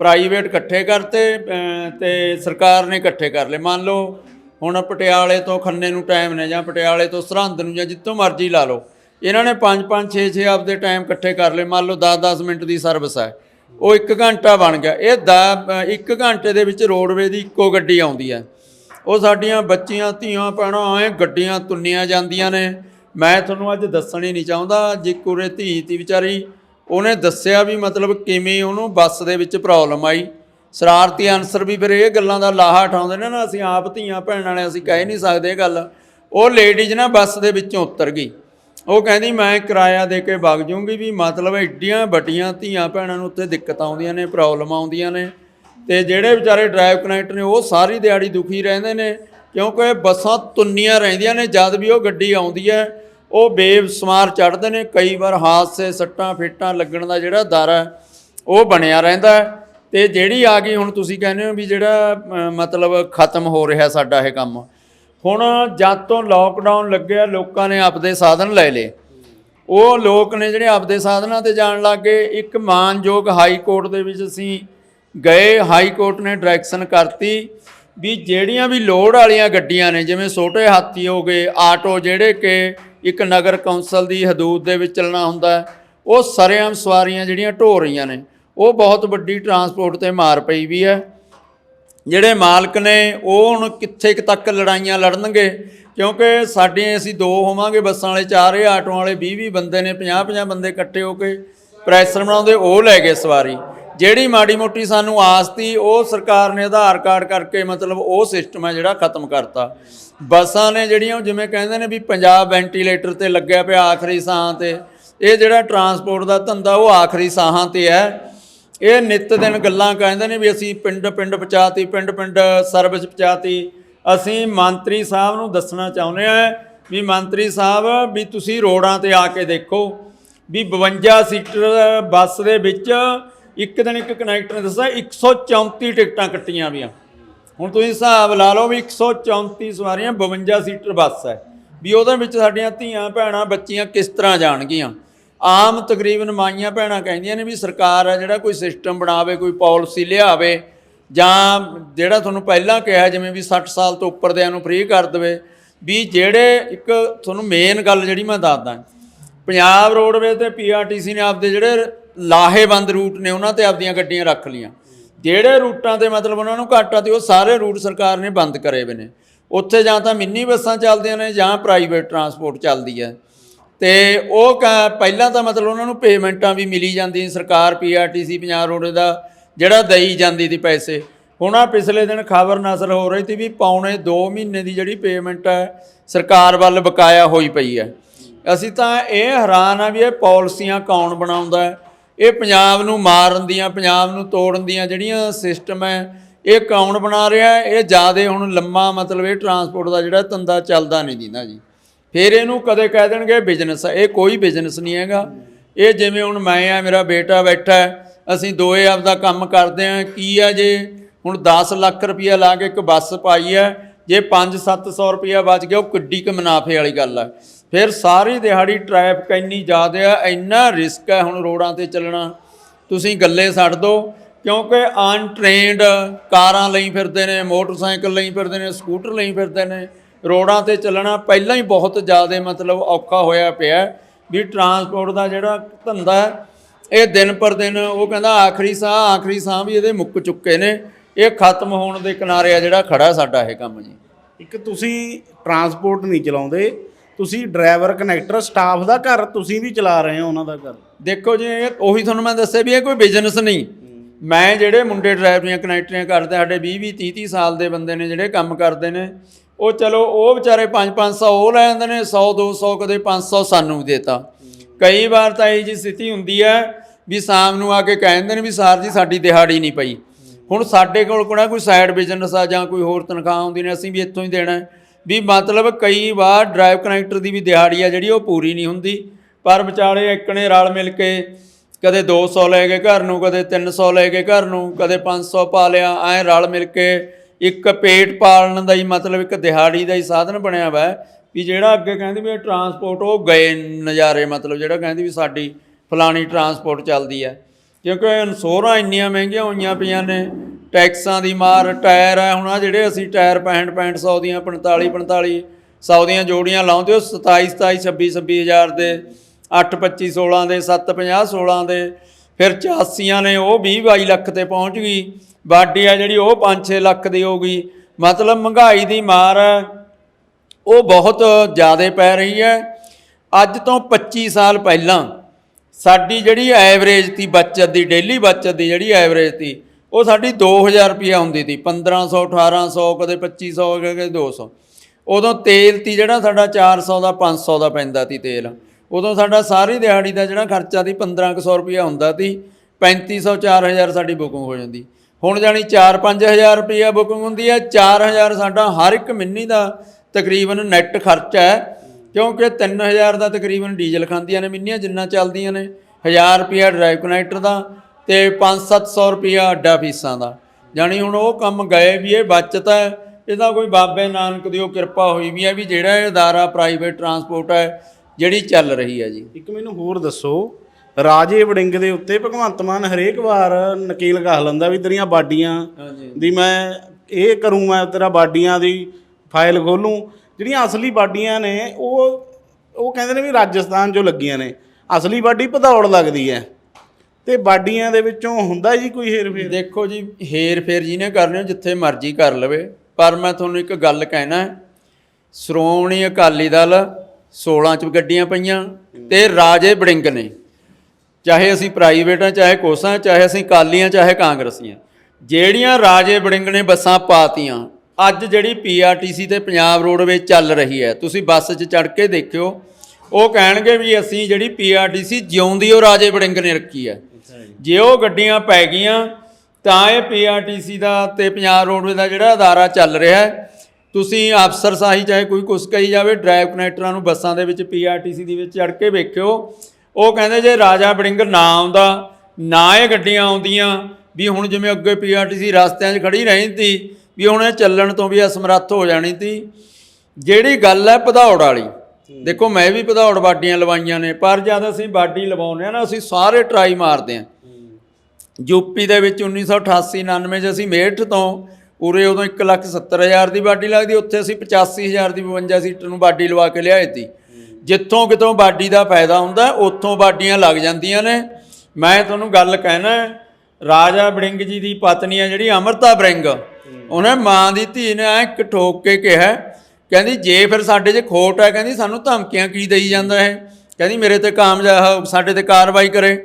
S1: ਪ੍ਰਾਈਵੇਟ ਇਕੱਠੇ ਕਰਤੇ ਅਮ, ਤੇ ਸਰਕਾਰ ਨੇ ਇਕੱਠੇ ਕਰ ਲਏ। ਮੰਨ ਲਓ ਹੁਣ ਪਟਿਆਲੇ ਤੋਂ ਖੰਨੇ ਨੂੰ ਟਾਈਮ ਨੇ ਜਾਂ ਪਟਿਆਲੇ ਤੋਂ ਸਰਹੰਦ ਨੂੰ ਜਾਂ ਜਿੱਥੋਂ ਮਰਜ਼ੀ ਲਾ ਲਓ ਇਹਨਾਂ ਨੇ 5 5 6 6 ਆਪਦੇ ਟਾਈਮ ਇਕੱਠੇ ਕਰ ਲਏ। ਮੰਨ ਲਓ 10 10 ਮਿੰਟ ਦੀ ਸਰਵਿਸ ਹੈ ਉਹ 1 ਘੰਟਾ ਬਣ ਗਿਆ। ਇਹ ਦਾ 1 ਘੰਟੇ ਦੇ ਵਿੱਚ ਰੋਡਵੇ ਦੀ ਇੱਕੋ ਗੱਡੀ ਆਉਂਦੀ ਹੈ। ਉਹ ਸਾਡੀਆਂ ਬੱਚੀਆਂ ਧੀਆਂ ਭੈਣਾਂ ਐ ਗੱਡੀਆਂ ਤੁੰਨੀਆਂ ਜਾਂਦੀਆਂ ਨੇ। ਮੈਂ ਤੁਹਾਨੂੰ ਅੱਜ ਦੱਸਣ ਹੀ ਨਹੀਂ ਚਾਹੁੰਦਾ ਜੇ ਕੁਰੇ ਧੀ ਤੀ ਵਿਚਾਰੀ ਉਹਨੇ ਦੱਸਿਆ ਵੀ ਮਤਲਬ ਕਿਵੇਂ ਉਹਨੂੰ ਬੱਸ ਦੇ ਵਿੱਚ ਪ੍ਰੋਬਲਮ ਆਈ। ਸ਼ਰਾਰਤੀ ਅਨਸਰ ਵੀ ਫਿਰ ਇਹ ਗੱਲਾਂ ਦਾ ਲਾਹਾ ਉਠਾਉਂਦੇ ਨੇ ਨਾ, ਅਸੀਂ ਆਪ ਧੀਆਂ ਭੈਣਾਂ ਨੇ ਅਸੀਂ ਕਹਿ ਨਹੀਂ ਸਕਦੇ ਇਹ ਗੱਲ। ਉਹ ਲੇਡੀਜ਼ ਨਾ ਬੱਸ ਦੇ ਵਿੱਚੋਂ ਉਤਰ ਗਈ। ਉਹ ਕਹਿੰਦੀ, ਮੈਂ ਕਿਰਾਇਆ ਦੇ ਕੇ ਵਗ ਜਾਊਂਗੀ ਵੀ ਮਤਲਬ ਐਡੀਆਂ ਵੱਡੀਆਂ ਧੀਆਂ ਭੈਣਾਂ ਨੂੰ ਉੱਥੇ ਦਿੱਕਤ ਆਉਂਦੀਆਂ ਨੇ ਪ੍ਰੋਬਲਮ ਆਉਂਦੀਆਂ ਨੇ। ਤੇ ਜਿਹੜੇ ਵਿਚਾਰੇ ਡਰਾਈਵ ਕਨੈਕਟਰ ਨੇ, ਉਹ ਸਾਰੀ ਦਿਹਾੜੀ ਦੁਖੀ ਰਹਿੰਦੇ ਨੇ, ਕਿਉਂਕਿ ਬੱਸਾਂ ਤੁੰਨੀਆਂ ਰਹਿੰਦੀਆਂ ਨੇ, ਜਦ ਵੀ ਉਹ ਗੱਡੀ ਆਉਂਦੀ ਹੈ ਉਹ ਬੇਸਮਾਰ ਚੜ੍ਹਦੇ ਨੇ, ਕਈ ਵਾਰ ਹਾਦਸੇ, ਸੱਟਾਂ, ਫੇਟਾਂ ਲੱਗਣ ਦਾ ਜਿਹੜਾ ਦਰ ਹੈ, ਉਹ ਬਣਿਆ ਰਹਿੰਦਾ ਹੈ। ਤੇ ਜਿਹੜੀ ਆ ਗਈ, ਹੁਣ ਤੁਸੀਂ ਕਹਿੰਦੇ ਹੋ ਵੀ ਜਿਹੜਾ ਮਤਲਬ ਖਤਮ ਹੋ ਰਿਹਾ ਸਾਡਾ ਇਹ ਕੰਮ। ਹੁਣ ਜਦ ਤੋਂ ਲੋਕਡਾਊਨ ਲੱਗਿਆ, ਲੋਕਾਂ ਨੇ ਆਪਦੇ ਸਾਧਨ ਲੈ ਲਏ। ਉਹ ਲੋਕ ਨੇ ਜਿਹੜੇ ਆਪਦੇ ਸਾਧਨਾਂ ਤੇ ਜਾਣ ਲੱਗੇ ਇੱਕ ਮਾਨਯੋਗ ਹਾਈ ਕੋਰਟ ਦੇ ਵਿੱਚ ਅਸੀਂ ਗਏ, ਹਾਈ ਕੋਰਟ ਨੇ ਡਾਇਰੈਕਸ਼ਨ ਕਰਤੀ ਵੀ ਜਿਹੜੀਆਂ ਵੀ ਲੋਡ ਵਾਲੀਆਂ ਗੱਡੀਆਂ ਨੇ, ਜਿਵੇਂ ਛੋਟੇ ਹਾਥੀ ਹੋ ਗਏ, ਆਟੋ ਜਿਹੜੇ ਕਿ ਇੱਕ ਨਗਰ ਕੌਂਸਲ ਦੀ ਹਦੂਦ ਦੇ ਵਿੱਚ ਚੱਲਣਾ ਹੁੰਦਾ ਹੈ, ਉਹ ਸਰੇਆਮ ਸਵਾਰੀਆਂ ਜਿਹੜੀਆਂ ਢੋ ਰਹੀਆਂ ਨੇ ਉਹ ਬਹੁਤ ਵੱਡੀ ਟਰਾਂਸਪੋਰਟ ਤੇ ਮਾਰ ਪਈ ਵੀ ਹੈ। ਜਿਹੜੇ ਮਾਲਕ ਨੇ ਉਹ ਹੁਣ ਕਿੱਥੇ ਕੁ ਤੱਕ ਲੜਾਈਆਂ ਲੜਨਗੇ? ਕਿਉਂਕਿ ਸਾਡੇ ਅਸੀਂ ਦੋ ਹੋਵਾਂਗੇ ਬੱਸਾਂ ਵਾਲੇ ਚਾਰ ਇਹ ਆਟੋਆਂ ਵਾਲੇ 20 20 ਬੰਦੇ ਨੇ 50 50 ਬੰਦੇ ਇਕੱਠੇ ਹੋ ਕੇ ਪ੍ਰੈਸ਼ਰ ਬਣਾਉਂਦੇ ਉਹ ਲੈ ਗਏ ਸਵਾਰੀ। ਜਿਹੜੀ ਮਾੜੀ ਮੋਟੀ ਸਾਨੂੰ ਆਸ ਤੀ ਉਹ ਸਰਕਾਰ ਨੇ ਆਧਾਰ ਕਾਰਡ ਕਰਕੇ ਮਤਲਬ ਉਹ ਸਿਸਟਮ ਹੈ ਜਿਹੜਾ ਖਤਮ ਕਰਤਾ। ਬੱਸਾਂ ਨੇ ਜਿਹੜੀਆਂ ਉਹ ਜਿਵੇਂ ਕਹਿੰਦੇ ਨੇ ਵੀ ਪੰਜਾਬ ਵੈਂਟੀਲੇਟਰ ਤੇ ਲੱਗਿਆ ਪਿਆ ਆਖਰੀ ਸਾਹਾਂ ਤੇ, ਇਹ ਜਿਹੜਾ ਟਰਾਂਸਪੋਰਟ ਦਾ ਧੰਦਾ ਉਹ ਆਖਰੀ ਸਾਹਾਂ ਤੇ ਹੈ। ਇਹ ਨਿੱਤ ਦਿਨ ਗੱਲਾਂ ਕਹਿੰਦੇ ਨੇ ਵੀ ਅਸੀਂ ਪਿੰਡ ਪਿੰਡ ਪਹੁੰਚਾਤੀ, ਪਿੰਡ ਪਿੰਡ ਸਰਵਿਸ ਪਹੁੰਚਾਤੀ। ਅਸੀਂ ਮੰਤਰੀ ਸਾਹਿਬ ਨੂੰ ਦੱਸਣਾ ਚਾਹੁੰਦੇ ਆ ਵੀ ਮੰਤਰੀ ਸਾਹਿਬ, ਵੀ ਤੁਸੀਂ ਰੋਡਾਂ ਤੇ ਆ ਕੇ ਦੇਖੋ, ਵੀ 52 ਸੀਟਰ ਬੱਸ ਦੇ ਵਿੱਚ ਇੱਕ ਦਿਨ ਇੱਕ ਕਨੈਕਟਰ ਨੇ ਦੱਸਿਆ 134 ਟਿਕਟਾਂ ਕੱਟੀਆਂ ਵੀਆਂ। ਹੁਣ ਤੁਸੀਂ ਹਿਸਾਬ ਲਾ ਲਓ ਵੀ 134 ਸਵਾਰੀਆਂ 52 ਸੀਟਰ ਬੱਸ ਹੈ। ਵੀ ਉਹਦੇ ਵਿੱਚ ਸਾਡੀਆਂ ਧੀਆਂ, ਭੈਣਾਂ, ਬੱਚੀਆਂ ਕਿਸ ਤਰ੍ਹਾਂ ਜਾਣਗੀਆਂ? ਆਮ ਤਕਰੀਬਨ ਮਾਈਆਂ ਭੈਣਾਂ ਕਹਿੰਦੀਆਂ ਨੇ ਵੀ ਸਰਕਾਰ ਹੈ, ਜਿਹੜਾ ਕੋਈ ਸਿਸਟਮ ਬਣਾਵੇ, ਕੋਈ ਪਾਲਿਸੀ ਲਿਆਵੇ, ਜਾਂ ਜਿਹੜਾ ਤੁਹਾਨੂੰ ਪਹਿਲਾਂ ਕਿਹਾ ਜਿਵੇਂ ਵੀ 60 ਸਾਲ ਤੋਂ ਉੱਪਰ ਦਿਆਂ ਨੂੰ ਫ੍ਰੀ ਕਰ ਦੇਵੇ, ਵੀ ਜਿਹੜੇ ਇੱਕ ਤੁਹਾਨੂੰ ਮੇਨ ਗੱਲ ਜਿਹੜੀ ਮੈਂ ਦੱਸਦਾ, ਪੰਜਾਬ ਰੋਡਵੇਜ਼ ਤੇ ਪੀਆਰਟੀਸੀ ਨੇ ਆਪਦੇ ਜਿਹੜੇ ਲਾਹੇਵੰਦ ਰੂਟ ਨੇ ਉਹਨਾਂ ਤੇ ਆਪਦੀਆਂ ਗੱਡੀਆਂ ਰੱਖ ਲੀਆਂ ਜਿਹੜੇ ਰੂਟਾਂ ਤੇ ਮਤਲਬ ਉਹਨਾਂ ਨੂੰ ਘਾਟਾ ਤੇ ਉਹ ਸਾਰੇ ਰੂਟ ਸਰਕਾਰ ਨੇ ਬੰਦ ਕਰੇ ਹੋਏ ਨੇ। ਉੱਥੇ ਜਾਂ ਤਾਂ ਮਿੰਨੀ ਬੱਸਾਂ ਚੱਲਦੀਆਂ ਨੇ ਜਾਂ ਪ੍ਰਾਈਵੇਟ ਟਰਾਂਸਪੋਰਟ ਚੱਲਦੀ ਹੈ। ਤੇ ਉਹ ਕ- ਪਹਿਲਾਂ ਤਾਂ ਮਤਲਬ ਉਹਨਾਂ ਨੂੰ ਪੇਮੈਂਟਾਂ ਵੀ ਮਿਲੀ ਜਾਂਦੀਆਂ ਸਰਕਾਰ ਪੀਆਰਟੀਸੀ ਪੰਜਾਬ ਰੋਡ ਦਾ ਜਿਹੜਾ ਦਈ ਜਾਂਦੀ ਸੀ ਪੈਸੇ। ਹੁਣ ਆ ਪਿਛਲੇ ਦਿਨ ਖਬਰ ਨਸਰ ਹੋ ਰਹੀ ਸੀ ਵੀ ਪੌਣੇ 2 ਮਹੀਨੇ ਦੀ ਜਿਹੜੀ ਪੇਮੈਂਟ ਹੈ ਸਰਕਾਰ ਵੱਲ ਬਕਾਇਆ ਹੋਈ ਪਈ ਹੈ। ਅਸੀਂ ਤਾਂ ਇਹ ਹੈਰਾਨ ਆ ਵੀ ਇਹ ਪਾਲਿਸੀਆਂ ਕੌਣ ਬਣਾਉਂਦਾ ਹੈ? ਇਹ ਪੰਜਾਬ ਨੂੰ ਮਾਰਨ ਦੀਆਂ, ਪੰਜਾਬ ਨੂੰ ਤੋੜਨ ਦੀਆਂ ਜਿਹੜੀਆਂ ਸਿਸਟਮ ਹੈ, ਇਹ ਕੌਣ ਬਣਾ ਰਿਹਾ ਹੈ? ਇਹ ਜਿਆਦੇ ਹੁਣ ਲੰਮਾ ਮਤਲਬ ਇਹ ਟਰਾਂਸਪੋਰਟ ਦਾ ਜਿਹੜਾ ਧੰਦਾ ਚੱਲਦਾ ਨਹੀਂ ਦਿੰਦਾ ਜੀ। ਫਿਰ ਇਹਨੂੰ ਕਦੇ ਕਹਿ ਦੇਣਗੇ ਬਿਜ਼ਨਸ ਇਹ ਕੋਈ ਬਿਜ਼ਨਸ ਨਹੀਂ ਹੈਗਾ। ਇਹ ਜਿਵੇਂ ਹੁਣ ਮੈਂ ਆ, ਮੇਰਾ ਬੇਟਾ ਬੈਠਾ ਅਸੀਂ ਦੋਏ ਆਪਦਾ ਕੰਮ ਕਰਦੇ ਆ ਕੀ ਆ ਜੇ? ਹੁਣ 10 ਲੱਖ ਰੁਪਇਆ ਲਾ ਕੇ ਇੱਕ ਬੱਸ ਪਾਈ ਹੈ। ਜੇ 5-700 ਰੁਪਇਆ ਬਚ ਗਿਆ, ਉਹ ਕਿੱਡੀ ਕੁ ਮੁਨਾਫੇ ਵਾਲੀ ਗੱਲ ਹੈ ਫਿਰ ਸਾਰੀ ਦਿਹਾੜੀ ਟ੍ਰੈਫਿਕ ਇੰਨੀ ਜ਼ਿਆਦਾ ਹੈ ਇੰਨਾ ਰਿਸਕ ਹੈ ਹੁਣ ਰੋਡਾਂ ਤੇ ਚੱਲਣਾ। ਤੁਸੀਂ ਗੱਲੇ ਛੱਡ ਦਿਓ ਕਿਉਂਕਿ ਅਨਟ੍ਰੇਨਡ ਕਾਰਾਂ ਲਈ ਫਿਰਦੇ ਨੇ, ਮੋਟਰਸਾਈਕਲ ਲਈ ਫਿਰਦੇ ਨੇ, ਸਕੂਟਰ ਲਈ ਫਿਰਦੇ ਨੇ, ਰੋਡਾਂ ਤੇ ਚੱਲਣਾ ਪਹਿਲਾਂ ਹੀ ਬਹੁਤ ਜ਼ਿਆਦਾ ਮਤਲਬ ਔਖਾ ਹੋਇਆ ਪਿਆ ਵੀ ਟਰਾਂਸਪੋਰਟ ਦਾ ਜਿਹੜਾ ਧੰਦਾ ਇਹ ਦਿਨ ਪਰ ਦਿਨ ਉਹ ਕਹਿੰਦਾ ਆਖਰੀ ਸਾਹ ਆਖਰੀ ਸਾਹ ਵੀ ਇਹਦੇ ਮੁੱਕ ਚੁੱਕੇ ਨੇ। ਇਹ ਖਤਮ ਹੋਣ ਦੇ ਕਿਨਾਰੇ ਆ ਜਿਹੜਾ ਖੜਾ ਸਾਡਾ ਇਹ ਕੰਮ ਜੀ।
S2: ਇੱਕ ਤੁਸੀਂ ਟਰਾਂਸਪੋਰਟ ਨਹੀਂ ਚਲਾਉਂਦੇ ਤੁਸੀਂ ਡਰਾਈਵਰ, ਕਨੈਕਟਰ, ਸਟਾਫ ਦਾ ਘਰ ਤੁਸੀਂ ਵੀ ਚਲਾ ਰਹੇ ਹੋ ਉਹਨਾਂ ਦਾ ਘਰ?
S1: ਦੇਖੋ ਜੀ, ਇਹ ਉਹੀ ਤੁਹਾਨੂੰ ਮੈਂ ਦੱਸਿਆ ਵੀ ਇਹ ਕੋਈ ਬਿਜ਼ਨਸ ਨਹੀਂ। ਮੈਂ ਜਿਹੜੇ ਮੁੰਡੇ ਡਰਾਈਵਰੀਆਂ ਕਨੈਕਟਰੀਆਂ ਕਰਦੇ, ਸਾਡੇ 20 20 30 30 ਸਾਲ ਦੇ ਬੰਦੇ ਨੇ ਜਿਹੜੇ ਕੰਮ ਕਰਦੇ ਨੇ, ਉਹ ਚਲੋ, ਉਹ ਵਿਚਾਰੇ 5 500 ਉਹ ਲੈ ਜਾਂਦੇ ਨੇ 100 200 ਕਦੇ 500 ਸਾਨੂੰ ਵੀ ਦੇਤਾ। ਕਈ ਵਾਰ ਤਾਂ ਇਹ ਜੀ ਸਥਿਤੀ ਹੁੰਦੀ ਹੈ ਵੀ ਸ਼ਾਮ ਨੂੰ ਆ ਕੇ ਕਹਿੰਦੇ ਨੇ ਵੀ ਸਾਰ ਜੀ, ਸਾਡੀ ਦਿਹਾੜੀ ਨਹੀਂ ਪਈ। ਹੁਣ ਸਾਡੇ ਕੋਲ ਕੋਣਾ ਕੋਈ ਸਾਈਡ ਬਿਜ਼ਨਸ ਆ ਜਾਂ ਕੋਈ ਹੋਰ ਤਨਖਾਹ ਆਉਂਦੀ ਨੇ, ਅਸੀਂ ਵੀ ਇੱਥੋਂ ਹੀ ਦੇਣਾ ਵੀ ਮਤਲਬ ਕਈ ਵਾਰ ਡਰਾਈਵ ਕਨੈਕਟਰ ਦੀ ਵੀ ਦਿਹਾੜੀ ਆ ਜਿਹੜੀ ਉਹ ਪੂਰੀ ਨਹੀਂ ਹੁੰਦੀ। ਪਰ ਵਿਚਾਲੇ ਇੱਕ ਨੇ ਰਲ ਮਿਲ ਕੇ ਕਦੇ 200 ਲੈ ਕੇ ਘਰ ਨੂੰ, ਕਦੇ 300 ਲੈ ਕੇ ਘਰ ਨੂੰ, ਕਦੇ 500 ਪਾ ਲਿਆ, ਐਂ ਰਲ ਮਿਲ ਕੇ ਇੱਕ ਪੇਟ ਪਾਲਣ ਦਾ ਹੀ ਮਤਲਬ ਇੱਕ ਦਿਹਾੜੀ ਦਾ ਹੀ ਸਾਧਨ ਬਣਿਆ ਵਾ ਵੀ ਜਿਹੜਾ ਅੱਗੇ ਕਹਿੰਦੇ ਵੀ ਇਹ ਟਰਾਂਸਪੋਰਟ ਉਹ ਗਏ ਨਜ਼ਾਰੇ ਮਤਲਬ ਜਿਹੜਾ ਕਹਿੰਦੇ ਵੀ ਸਾਡੀ ਫਲਾਣੀ ਟਰਾਂਸਪੋਰਟ ਚੱਲਦੀ ਹੈ। ਕਿਉਂਕਿ ਇਨਸ਼ੋਰਾਂ ਇੰਨੀਆਂ ਮਹਿੰਗੀਆਂ ਹੋਈਆਂ ਪਈਆਂ ਨੇ ਟੈਕਸਾਂ ਦੀ ਮਾਰ, ਟਾਇਰ ਹੈ ਹੁਣ ਆ ਜਿਹੜੇ ਅਸੀਂ ਟਾਇਰ 65 6500 ਦੀਆਂ 45 45 100 ਦੀਆਂ ਜੋੜੀਆਂ ਲਾਉਂਦੇ ਹੋ 27 27 26 26 ਹਜ਼ਾਰ ਦੇ 8 25 16 ਦੇ 7 50 16 ਦੇ, ਫਿਰ 84 ਨੇ ਉਹ 20 22 ਲੱਖ ਤੇ ਪਹੁੰਚ ਗਈ ਬਾਡੀ ਆ ਜਿਹੜੀ ਉਹ 5-6 ਲੱਖ ਦੀ ਹੋ ਗਈ। ਮਤਲਬ ਮਹਿੰਗਾਈ ਦੀ ਮਾਰ ਉਹ ਬਹੁਤ ਜ਼ਿਆਦਾ ਪੈ ਰਹੀ ਹੈ। ਅੱਜ ਤੋਂ 25 ਸਾਲ ਪਹਿਲਾਂ ਸਾਡੀ ਜਿਹੜੀ ਐਵਰੇਜ ਤੀ ਬੱਚਤ ਦੀ ਡੇਲੀ ਬੱਚਤ ਦੀ ਜਿਹੜੀ ਐਵਰੇਜ ਤੀ ਉਹ ਸਾਡੀ 2000 ਰੁਪਿਆ ਹੁੰਦੀ ਤੀ 1500 1800 ਕਦੇ 2500 ਕਦੇ 200 ਉਦੋਂ ਤੇਲ ਤੀ ਜਿਹੜਾ ਸਾਡਾ 400 ਦਾ 500 ਦਾ ਪੈਂਦਾ ਤੀ ਤੇਲ। ਉਦੋਂ ਸਾਡਾ ਸਾਰੀ ਦਿਹਾੜੀ ਦਾ ਜਿਹੜਾ ਖਰਚਾ ਤੀ 1500 ਰੁਪਿਆ ਹੁੰਦਾ ਤੀ। 3500 4000 ਸਾਡੀ ਬੁਕਿੰਗ ਹੋ ਜਾਂਦੀ। ਹੁਣ ਜਾਣੀ 4-5000 ਰੁਪਿਆ ਬੁਕਿੰਗ ਹੁੰਦੀ ਹੈ 4000 ਸਾਡਾ ਹਰ ਇੱਕ ਮਹੀਨੇ ਦਾ ਤਕਰੀਬਨ ਨੈੱਟ ਖਰਚਾ ਹੈ। ਕਿਉਂਕਿ 3000 ਦਾ ਤਕਰੀਬਨ ਡੀਜ਼ਲ ਖਾਂਦੀਆਂ ਨੇ ਮਿੰਨੀਆਂ, ਜਿੰਨਾ ਚੱਲਦੀਆਂ ਨੇ। 1000 ਰੁਪਿਆ ਡਰਾਈਵ ਕਨੈਕਟਰ ਦਾ ਤੇ 5-700 ਰੁਪਿਆ ਅੱਡਾ ਫੀਸਾਂ ਦਾ। ਜਾਣੀ ਹੁਣ ਉਹ ਕੰਮ ਗਏ ਵੀ ਇਹ ਬਚਤ ਹੈ ਇਹਦਾ ਕੋਈ ਬਾਬੇ ਨਾਨਕ ਦੀ ਉਹ ਕਿਰਪਾ ਹੋਈ ਵੀ ਹੈ ਵੀ ਜਿਹੜਾ ਇਹ ਅਦਾਰਾ ਪ੍ਰਾਈਵੇਟ ਟਰਾਂਸਪੋਰਟ ਹੈ ਜਿਹੜੀ ਚੱਲ ਰਹੀ ਹੈ ਜੀ।
S2: ਇੱਕ ਮੈਨੂੰ ਹੋਰ ਦੱਸੋ ਰਾਜੇ ਵੜਿੰਗ ਦੇ ਉੱਤੇ ਭਗਵੰਤ ਮਾਨ ਹਰੇਕ ਵਾਰ ਨਕੀਲ ਕਹ ਲੈਂਦਾ ਵੀ ਤੇਰੀਆਂ ਬਾਡੀਆਂ
S1: ਹਾਂਜੀ।
S2: ਦੀ ਮੈਂ ਇਹ ਕਰੂੰ ਮੈਂ ਤੇਰਾ ਬਾਡੀਆਂ ਦੀ ਫਾਈਲ ਖੋਲੂੰ। ਜਿਹੜੀਆਂ ਅਸਲੀ ਬਾਡੀਆਂ ਨੇ ਉਹ ਉਹ ਕਹਿੰਦੇ ਨੇ ਵੀ ਰਾਜਸਥਾਨ 'ਚੋਂ ਲੱਗੀਆਂ ਨੇ। ਅਸਲੀ ਬਾਡੀ ਭਦੌੜ ਲੱਗਦੀ ਹੈ। ਤੇ ਬਾਡੀਆਂ ਦੇ ਵਿੱਚੋਂ ਹੁੰਦਾ ਜੀ ਕੋਈ ਹੇਰ ਫੇਰ?
S1: ਦੇਖੋ ਜੀ, ਹੇਰ ਫੇਰ ਜਿਹਨੇ ਕਰਨੇ ਹੋ ਜਿੱਥੇ ਮਰਜ਼ੀ ਕਰ ਲਵੇ। ਪਰ ਮੈਂ ਤੁਹਾਨੂੰ ਇੱਕ ਗੱਲ ਕਹਿਣਾ ਹੈ, ਸ਼੍ਰੋਮਣੀ ਅਕਾਲੀ ਦਲ 16 ਚ ਗੱਡੀਆਂ ਪਈਆਂ ਤੇ ਰਾਜੇ ਬੜਿੰਗ ਨੇ। ਚਾਹੇ ਅਸੀਂ ਪ੍ਰਾਈਵੇਟ ਆ ਚਾਹੇ ਕੋਸਾਂ, ਚਾਹੇ ਅਸੀਂ ਕਾਲੀਆਂ ਚਾਹੇ ਕਾਂਗਰਸੀਆਂ, ਜਿਹੜੀਆਂ ਰਾਜੇ ਬੜਿੰਗ ਨੇ ਬੱਸਾਂ ਪਾਤੀਆਂ, ਅੱਜ ਜਿਹੜੀ ਪੀਆਰਟੀਸੀ ਤੇ ਪੰਜਾਬ ਰੋਡਵੇਜ਼ ਚੱਲ ਰਹੀ ਹੈ, ਤੁਸੀਂ ਬੱਸ 'ਚ ਚੜ ਕੇ ਦੇਖਿਓ, ਉਹ ਕਹਿਣਗੇ ਵੀ ਅਸੀਂ ਜਿਹੜੀ ਪੀਆਰਟੀਸੀ ਜਿਉਂਦੀ ਉਹ ਰਾਜੇ ਬੜਿੰਗ ਨੇ ਰੱਖੀ ਹੈ। ਜੇ ਉਹ ਗੱਡੀਆਂ ਪੈ ਗਈਆਂ, ਤਾਂ ਇਹ ਪੀਆਰਟੀਸੀ ਦਾ ਤੇ ਪੰਜਾਬ ਰੋਡਵੇ ਦਾ ਜਿਹੜਾ ਅਦਾਰਾ ਚੱਲ ਰਿਹਾ ਹੈ। ਤੁਸੀਂ ਅਫਸਰ ਸਾਹੀ ਚਾਹੇ ਕੋਈ ਕੁਛ ਕਹੀ ਜਾਵੇ, ਡਰਾਈਵ ਕਨੈਕਟਰਾਂ ਨੂੰ ਬੱਸਾਂ ਦੇ ਵਿੱਚ, ਪੀਆਰਟੀਸੀ ਦੇ ਵਿੱਚ ਚੜ ਕੇ ਵੇਖਿਓ। ਉਹ ਕਹਿੰਦੇ ਜੇ ਰਾਜਾ ਬੜਿੰਗ ਨਾ ਆਉਂਦਾ, ਨਾ ਇਹ ਗੱਡੀਆਂ ਆਉਂਦੀਆਂ, ਵੀ ਹੁਣ ਜਿਵੇਂ ਅੱਗੇ ਪੀਆਰਟੀਸੀ ਰਸਤਿਆਂ 'ਚ ਖੜੀ ਰਹਿੰਦੀ ਤੀ ਵੀ ਹੁਣ ਇਹ ਚੱਲਣ ਤੋਂ ਵੀ ਅਸਮਰੱਥ ਹੋ ਜਾਣੀ ਤੀ ਜਿਹੜੀ ਗੱਲ ਹੈ ਭਦੌੜ ਵਾਲੀ ਦੇਖੋ ਮੈਂ ਵੀ ਭਦੌੜ ਬਾਡੀਆਂ ਲਵਾਈਆਂ ਨੇ ਪਰ ਜਦ ਅਸੀਂ ਬਾਡੀ ਲਵਾਉਂਦੇ ਆ ਨਾ ਅਸੀਂ ਸਾਰੇ ਟਰਾਈ ਮਾਰਦੇ ਆ ਯੂਪੀ ਦੇ ਵਿੱਚ 1988 99 'ਚ ਅਸੀਂ ਮੇਰਠ ਤੋਂ ਉਰੇ ਉਦੋਂ 170000 ਦੀ ਬਾਡੀ ਲੱਗਦੀ ਉੱਥੇ ਅਸੀਂ 85000 ਦੀ 52 ਸੀਟਰ ਨੂੰ ਬਾਡੀ ਲਵਾ ਕੇ ਲਿਆਏ ਤੀ ਜਿੱਥੋਂ ਕਿਤੋਂ ਬਾਡੀ ਦਾ ਫਾਇਦਾ ਹੁੰਦਾ ਉੱਥੋਂ ਬਾਡੀਆਂ ਲੱਗ ਜਾਂਦੀਆਂ ਨੇ। ਮੈਂ ਤੁਹਾਨੂੰ ਗੱਲ ਕਹਿਣਾ ਰਾਜਾ ਬੜਿੰਗ ਜੀ ਦੀ ਪਤਨੀ ਹੈ ਜਿਹੜੀ ਅਮਰਤਾ ਬੜਿੰਗ ਉਹਨੇ ਮਾਂ ਦੀ ਧੀ ਨੇ ਐ ਇੱਕ ਠੋਕ ਕੇ ਕਿਹਾ ਕਹਿੰਦੀ ਜੇ ਫਿਰ ਸਾਡੇ 'ਚ ਖੋਟ ਹੈ, ਕਹਿੰਦੀ ਸਾਨੂੰ ਧਮਕੀਆਂ ਕੀ ਦੇਈ ਜਾਂਦਾ ਹੈ ਕਹਿੰਦੀ ਮੇਰੇ ਤੇ ਕਾਮਯਾਬ ਸਾਡੇ ਤੇ ਕਾਰਵਾਈ ਕਰੇ।